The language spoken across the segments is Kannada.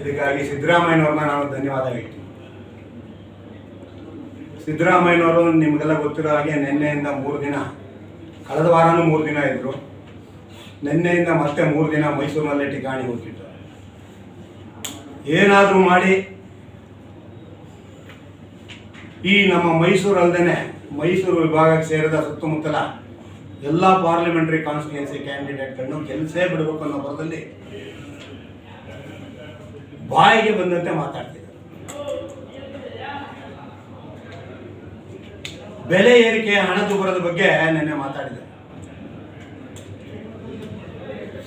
ಇದಕ್ಕಾಗಿ ಸಿದ್ದರಾಮಯ್ಯನವ್ರನ್ನ ನಾನು ಧನ್ಯವಾದ ಹೇಳ್ತೀನಿ. ಸಿದ್ದರಾಮಯ್ಯನವರು ನಿಮಗೆಲ್ಲ ಗೊತ್ತಿರೋ ಹಾಗೆ ನಿನ್ನೆಯಿಂದ ಮೂರು ದಿನ, ಕಳೆದ ವಾರನೂ ಮೂರು ದಿನ ಇದ್ದರು ನಿನ್ನೆಯಿಂದ ಮತ್ತೆ ಮೂರು ದಿನ ಮೈಸೂರಿನಲ್ಲೇ ಠಿಕಾಣಿ ಹೋಗ್ತಿದ್ದರು. ಏನಾದರೂ ಮಾಡಿ, ಈ ನಮ್ಮ ಮೈಸೂರು ಅಲ್ಲದೆ ಮೈಸೂರು ವಿಭಾಗಕ್ಕೆ ಸೇರಿದ ಸುತ್ತಮುತ್ತಲ ಎಲ್ಲ ಪಾರ್ಲಿಮೆಂಟರಿ ಕಾನ್ಸ್ಟಿಟ್ಯೂನ್ಸಿ ಕ್ಯಾಂಡಿಡೇಟ್ಗಳನ್ನು ಗೆಲ್ಲಿಸೇ ಬಿಡಬೇಕು ಅನ್ನೋ ಬರದಲ್ಲಿ ಬಾಯಿಗೆ ಬಂದಂತೆ ಮಾತಾಡ್ತಿದ್ದಾರೆ. ಬೆಲೆ ಏರಿಕೆ ಹಣದುಬ್ಬರದ ಬಗ್ಗೆ ನಿನ್ನೆ ಮಾತಾಡಿದ್ದಾರೆ.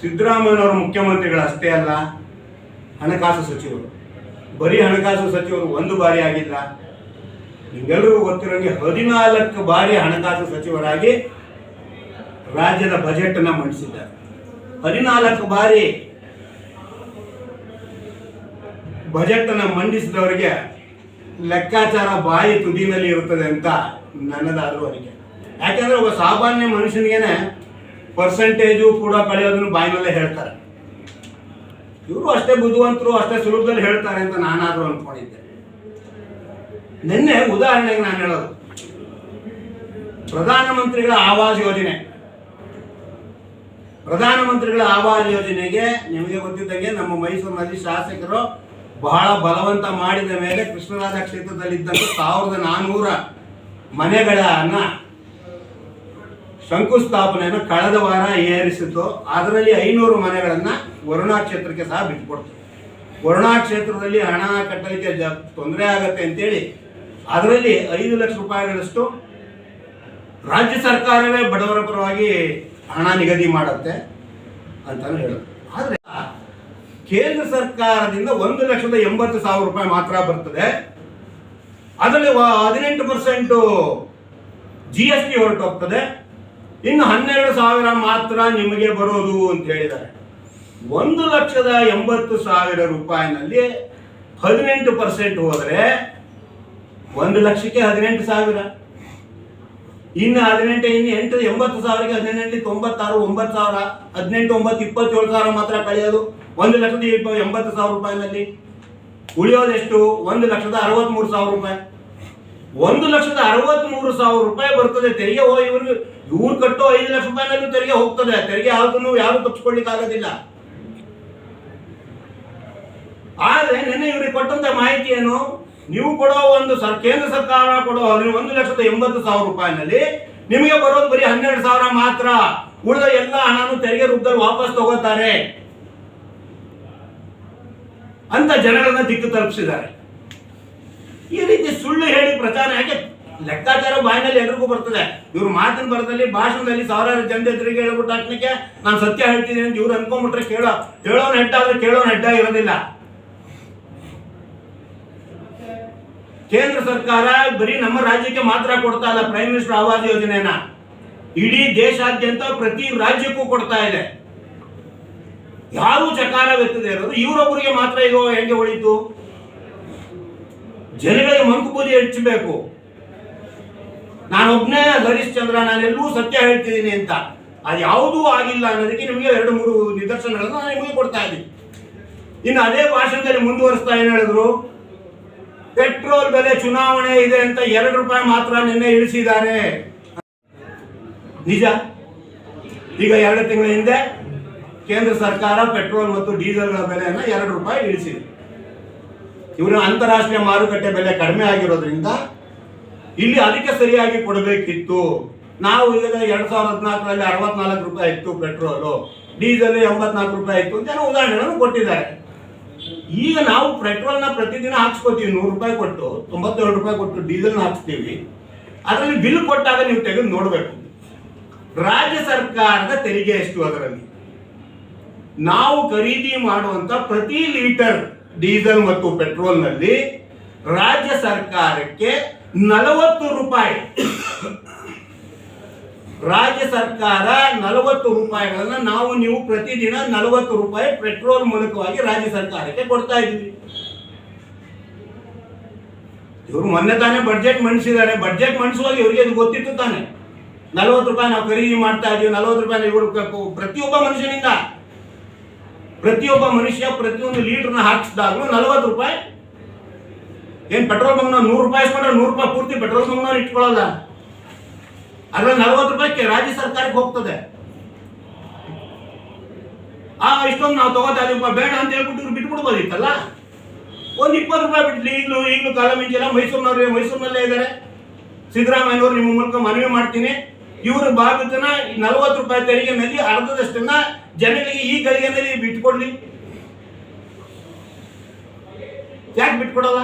ಸಿದ್ದರಾಮಯ್ಯನವರು ಮುಖ್ಯಮಂತ್ರಿಗಳು ಅಷ್ಟೇ ಅಲ್ಲ, ಹಣಕಾಸು ಸಚಿವರು. ಬರೀ ಹಣಕಾಸು ಸಚಿವರು ಒಂದು ಬಾರಿ ಆಗಿಲ್ಲ. ನಿಮಗೆಲ್ಲರಿಗೂ ಗೊತ್ತಿರೋಂಗೆ ಹದಿನಾಲ್ಕು ಬಾರಿ ಹಣಕಾಸು ಸಚಿವರಾಗಿ ರಾಜ್ಯದ ಬಜೆಟ್ ಅನ್ನ ಮಂಡಿಸಿದ್ದಾರೆ. ಹದಿನಾಲ್ಕು ಬಾರಿ ಬಜೆಟ್ ಅನ್ನ ಮಂಡಿಸಿದವರಿಗೆ ಲೆಕ್ಕಾಚಾರ ಬಾಯಿ ತುದಿನಲ್ಲಿ ಇರುತ್ತದೆ ಅಂತ ನನ್ನದಾದ್ರೂ ಅವರಿಗೆ ಯಾಕೆಂದ್ರೆ ಒಬ್ಬ ಸಾಮಾನ್ಯ ಮನುಷ್ಯನಿಗೇನೆ ಪರ್ಸೆಂಟೇಜು ಕೂಡ ಕಳೆಯೋದನ್ನು ಬಾಯಿನಲ್ಲೇ ಹೇಳ್ತಾರೆ. ಇವರು ಅಷ್ಟೇ ಬುದ್ಧಿವಂತರು, ಅಷ್ಟೇ ಸುಲಭದಲ್ಲಿ ಹೇಳ್ತಾರೆ ಅಂತ ನಾನಾದ್ರೂ ಅನ್ಕೊಂಡಿದ್ದೆ. ನಿನ್ನೆ ಉದಾಹರಣೆಗೆ ನಾನು ಹೇಳೋದು. ಪ್ರಧಾನಮಂತ್ರಿಗಳ ಆವಾಸ್ ಯೋಜನೆ. ಪ್ರಧಾನಮಂತ್ರಿಗಳ ಆವಾಸ್ ಯೋಜನೆಗೆ ನಿಮಗೆ ಗೊತ್ತಿದ್ದಂಗೆ ನಮ್ಮ ಮೈಸೂರಿನಲ್ಲಿ ಶಾಸಕರು ಬಹಳ ಬಲವಂತ ಮಾಡಿದ ಮೇಲೆ ಕೃಷ್ಣರಾಜ ಕ್ಷೇತ್ರದಲ್ಲಿದ್ದಂಥ ಸಾವಿರದ ನಾನ್ನೂರ ಮನೆಗಳನ್ನ ಶಂಕುಸ್ಥಾಪನೆಯನ್ನು ಕಳೆದ ವಾರ ಏರಿಸಿತು ಅದರಲ್ಲಿ ಐನೂರು ಮನೆಗಳನ್ನ ವರುಣಾ ಕ್ಷೇತ್ರಕ್ಕೆ ಸಹ ಬಿಟ್ಟುಕೊಡ್ತು ವರುಣಾ ಕ್ಷೇತ್ರದಲ್ಲಿ ಹಣ ಕಟ್ಟಲಿಕ್ಕೆ ಜ ತೊಂದರೆ ಆಗತ್ತೆ ಅಂತೇಳಿ ಅದರಲ್ಲಿ ಐದು ಲಕ್ಷ ರೂಪಾಯಿಗಳಷ್ಟು ರಾಜ್ಯ ಸರ್ಕಾರವೇ ಬಡವರ ಪರವಾಗಿ ಹಣ ನಿಗದಿ ಮಾಡುತ್ತೆ ಅಂತಲೂ ಹೇಳೋದು. ಆದರೆ ಕೇಂದ್ರ ಸರ್ಕಾರದಿಂದ ಒಂದು ಲಕ್ಷದ ಎಂಬತ್ತು ಸಾವಿರ ರೂಪಾಯಿ ಮಾತ್ರ ಬರ್ತದೆ. ಅದರಲ್ಲಿ ಹದಿನೆಂಟು ಪರ್ಸೆಂಟು ಜಿ ಎಸ್ ಟಿ ಹೊರಟೋಗ್ತದೆ. ಇನ್ನು ಹನ್ನೆರಡು ಸಾವಿರ ಮಾತ್ರ ನಿಮಗೆ ಬರೋದು ಅಂತ ಹೇಳಿದ್ದಾರೆ. ಒಂದು ಲಕ್ಷದ ಎಂಬತ್ತು ಸಾವಿರ ರೂಪಾಯಿನಲ್ಲಿ ಹದಿನೆಂಟು ಪರ್ಸೆಂಟ್ ಹೋದರೆ ಒಂದು ಲಕ್ಷಕ್ಕೆ ಹದಿನೆಂಟು ಸಾವಿರ. ಇನ್ನು ಹದಿನೆಂಟು, ಇನ್ನು ಎಂಟು, ಎಂಬತ್ತು ಸಾವಿರಕ್ಕೆ ಹದಿನೆಂಟು, ತೊಂಬತ್ತಾರು, ಒಂಬತ್ತು ಸಾವಿರ, ಹದಿನೆಂಟು, ಒಂಬತ್ತು, ಇಪ್ಪತ್ತೇಳು ಸಾವಿರ ಮಾತ್ರ ಕಳೆಯೋದು. ಒಂದು ಲಕ್ಷದ ಎಂಬತ್ತು ಸಾವಿರ ರೂಪಾಯಿನಲ್ಲಿ. ಉಳಿಯೋದೆಷ್ಟು ಒಂದು ಲಕ್ಷದ ಅರವತ್ಮೂರು ಸಾವಿರ ರೂಪಾಯಿ. ಒಂದು ಲಕ್ಷದ ಅರವತ್ಮೂರು ಸಾವಿರ ರೂಪಾಯಿ ಬರ್ತದೆ, ತೆರಿಗೆ ಹೋಗಿ ಇವ್ರಿಗೆ ಇವ್ರು ಕಟ್ಟೋ ಐದು ಲಕ್ಷ ರೂಪಾಯಿನಲ್ಲೂ ತೆರಿಗೆ ಹೋಗ್ತದೆ. ತೆರಿಗೆ ಯಾವುದನ್ನು ಯಾರು ತಪ್ಪಿಸ್ಕೊಳ್ಳಿಕ್ಕಾಗೋದಿಲ್ಲ ಆಗೋದಿಲ್ಲ. ಆದ್ರೆ ನಿನ್ನೆ ಇವ್ರಿಗೆ ಕೊಟ್ಟಂತ ಮಾಹಿತಿ ಏನು ನೀವು ಕೊಡೋ ಒಂದು ಸರ್, ಕೇಂದ್ರ ಸರ್ಕಾರ ಕೊಡೋ ಒಂದು ಲಕ್ಷದ ಎಂಬತ್ತು ಸಾವಿರ ರೂಪಾಯಿನಲ್ಲಿ ನಿಮಗೆ ಬರೋದು ಬರೀ ಹನ್ನೆರಡು ಸಾವಿರ ಮಾತ್ರ. ಉಳಿದ ಎಲ್ಲ ಹಣನು ತೆರಿಗೆ ರೂಪದಲ್ಲಿ ವಾಪಸ್ ತಗೋತಾರೆ. ಅಂತ ಜನಗಳನ್ನ ದಿಕ್ಕು ತಲುಪಿಸಿದ್ದಾರೆ. ಈ ರೀತಿ ಸುಳ್ಳು ಹೇಳಿ ಪ್ರಚಾರ ಯಾಕೆ ಲೆಕ್ಕಾಚಾರ ಬಾಯಿನಲ್ಲಿ ಎಲ್ರಿಗೂ ಬರ್ತದೆ. ಇವ್ರ ಮಾತಿನ ಬರದಲ್ಲಿ, ಭಾಷಣದಲ್ಲಿ ಸಾವಿರಾರು ಜನತೆ ಎದುರಿಗೆ ಹೇಳ್ಬಿಟ್ಟು ಹಾಕ್ಲಿಕ್ಕೆ ನಾನು ಸತ್ಯ ಹೇಳ್ತೀನಿ ಅಂತ ಇವ್ರು ಅನ್ಕೊಂಡ್ಬಿಟ್ರೆ ಕೇಳೋ ಹೇಳೋನ್ ಹೆಡ್ಡ ಆದ್ರೆ ಕೇಳೋನ್ ಹೆಡ್ಡ ಇರೋದಿಲ್ಲ. ಕೇಂದ್ರ ಸರ್ಕಾರ ಬರೀ ನಮ್ಮ ರಾಜ್ಯಕ್ಕೆ ಮಾತ್ರ ಕೊಡ್ತಾ ಇಲ್ಲ ಪ್ರೈಮ್ ಮಿನಿಸ್ಟರ್ ಆವಾಸ್ ಯೋಜನೆನ ಇಡೀ ದೇಶಾದ್ಯಂತ ಪ್ರತಿ ರಾಜ್ಯಕ್ಕೂ ಕೊಡ್ತಾ ಇದೆ. ಯಾರು ಚಕಾರವೆತ್ತದೆ ಇರೋದು? ಇವರೊಬ್ಬರಿಗೆ ಮಾತ್ರ ಇದು ಹೆಂಗೆ ಉಳಿತು? ಜನಗಳಿಗೆ ಮಂಕು ಪೂಜೆ ಹೆಚ್ಚಬೇಕು ನಾನೊಬ್ನೇ ಹರಿಶ್ಚಂದ್ರ ನಾನೆಲ್ಲೂ ಸತ್ಯ ಹೇಳ್ತಿದ್ದೀನಿ ಅಂತ. ಅದು ಯಾವುದೂ ಆಗಿಲ್ಲ ಅನ್ನೋದಕ್ಕೆ ನಿಮಗೆ ಎರಡು, ಮೂರು ನಿದರ್ಶನಗಳನ್ನು ನಾನು ನಿಮಗೆ ಕೊಡ್ತಾ ಇದ್ದೀನಿ. ಇನ್ನು ಅದೇ ಭಾಷಣದಲ್ಲಿ ಮುಂದುವರಿಸ್ತಾ ಏನು ಹೇಳಿದ್ರು? ಪೆಟ್ರೋಲ್ ಬೆಲೆ ಚುನಾವಣೆ ಇದೆ ಅಂತ ಎರಡು ರೂಪಾಯಿ ಮಾತ್ರ ನಿನ್ನೆ ಇಳಿಸಿದ್ದಾರೆ. ನಿಜ? ಈಗ ಎರಡು ತಿಂಗಳ ಹಿಂದೆ ಕೇಂದ್ರ ಸರ್ಕಾರ ಪೆಟ್ರೋಲ್ ಮತ್ತು ಡೀಸೆಲ್ಗಳ ಬೆಲೆಯನ್ನು ಎರಡು ರೂಪಾಯಿ ಇಳಿಸಿದೆ. ಇವರು ಅಂತಾರಾಷ್ಟ್ರೀಯ ಮಾರುಕಟ್ಟೆ ಬೆಲೆ ಕಡಿಮೆ ಆಗಿರೋದ್ರಿಂದ ಇಲ್ಲಿ ಅದಕ್ಕೆ ಸರಿಯಾಗಿ ಕೊಡಬೇಕಿತ್ತು. ನಾವು ಈಗ ಎರಡ್ ಸಾವಿರದ ಹದಿನಾಲ್ಕರಲ್ಲಿ ಅರವತ್ನಾಲ್ಕು ರೂಪಾಯಿ ಇತ್ತು ಪೆಟ್ರೋಲು. ಡೀಸೆಲ್ ಎಂಬತ್ನಾಲ್ಕು ರೂಪಾಯಿ ಇತ್ತು ಅಂತ ಉದಾಹರಣೆಗಳನ್ನು ಕೊಟ್ಟಿದ್ದಾರೆ. ಈಗ ನಾವು ಪೆಟ್ರೋಲ್ನ ಪ್ರತಿದಿನ ಹಾಕ್ಸ್ಕೋತೀವಿ, ನೂರು ರೂಪಾಯಿ ಕೊಟ್ಟು, ತೊಂಬತ್ತೇಳು ರೂಪಾಯಿ ಕೊಟ್ಟು ಡೀಸೆಲ್ನ ಹಾಕ್ಸ್ತೀವಿ. ಅದರಲ್ಲಿ ಬಿಲ್ ಕೊಟ್ಟಾಗ ನೀವು ತೆಗೆದು ನೋಡಬೇಕು. ರಾಜ್ಯ ಸರ್ಕಾರದ ತೆರಿಗೆ ಎಷ್ಟು ಅದರಲ್ಲಿ? ನಾವು ಖರೀದಿ ಮಾಡುವಂತ ಪ್ರತಿ ಲೀಟರ್ ಡೀಸೆಲ್ ಮತ್ತು ಪೆಟ್ರೋಲ್ನಲ್ಲಿ ರಾಜ್ಯ ಸರ್ಕಾರಕ್ಕೆ ನಲವತ್ತು ರೂಪಾಯಿ. ರಾಜ್ಯ ಸರ್ಕಾರ ನಲವತ್ತು ರೂಪಾಯಿಗಳನ್ನ ನಾವು ನೀವು ಪ್ರತಿದಿನ ನಲವತ್ತು ರೂಪಾಯಿ ಪೆಟ್ರೋಲ್ ಮೂಲಕವಾಗಿ ರಾಜ್ಯ ಸರ್ಕಾರಕ್ಕೆ ಕೊಡ್ತಾ ಇದ್ದೀವಿ. ಇವರು ಮೊನ್ನೆ ತಾನೇ ಬಜೆಟ್ ಮಂಡಿಸಿದ್ದಾರೆ. ಬಜೆಟ್ ಮಂಡಿಸುವಾಗ ಇವರಿಗೆ ಗೊತ್ತಿತ್ತು ತಾನೆ. ನಲವತ್ತು ರೂಪಾಯಿ ನಾವು ಖರೀದಿ ಮಾಡ್ತಾ ಇದೀವಿ. ನಲವತ್ತು ರೂಪಾಯಿ ಇವರು ಪ್ರತಿಯೊಬ್ಬ ಮನುಷ್ಯನಿಂದ. ಪ್ರತಿಯೊಬ್ಬ ಮನುಷ್ಯ ಪ್ರತಿಯೊಂದು ಲೀಟರ್ನ ಹಾಕಿಸಿದಾಗಲೂ ನಲವತ್ತು ರೂಪಾಯಿ. ಏನು ಪೆಟ್ರೋಲ್ ಬಂಕ್ ನೂರು ರೂಪಾಯಿ ಇಸ್ಕೊಂಡ್ರೆ ನೂರು ರೂಪಾಯಿ ಪೂರ್ತಿ ಪೆಟ್ರೋಲ್ ಬಂಕ್ನವ್ರು ಇಟ್ಕೊಳ್ಳಲ್ಲ. ಅದ್ರಲ್ಲಿ ನಲವತ್ತು ರೂಪಾಯಿ ರಾಜ್ಯ ಸರ್ಕಾರಕ್ಕೆ ಹೋಗ್ತದೆ. ಆ ಇಷ್ಟೊಂದು ನಾವು ತಗೋತಾ ಇದೀವಪ್ಪ ಬೇಡ ಅಂತ ಹೇಳ್ಬಿಟ್ಟು ಇವ್ರು ಬಿಟ್ಬಿಡ್ಬೋದಿತ್ತಲ್ಲ? ಒಂದು ಇಪ್ಪತ್ತು ರೂಪಾಯಿ ಬಿಟ್ಲಿ. ಈಗಲೂ ಈಗಲೂ ಕಾಲ ಮಿಂಚಿಲ್ಲ ಮೈಸೂರಿನವ್ರಿಗೆ ಮೈಸೂರಿನಲ್ಲೇ ಇದ್ದಾರೆ ಸಿದ್ದರಾಮಯ್ಯನವರು ನಿಮ್ಮ ಮೂಲಕ ಮನವಿ ಮಾಡ್ತೀನಿ. ಇವರು ಭಾಗತನ ನಲವತ್ತು ರೂಪಾಯಿ ತೆರಿಗೆ ನದಿ ಅರ್ಧದಷ್ಟನ್ನ ಜನಗಳಿಗೆ ಈ ಗಳಿಗೆನಲ್ಲಿ ಬಿಟ್ಕೊಡ್ಲಿ. ಯಾಕೆ ಬಿಟ್ಕೊಡಲ್ಲ?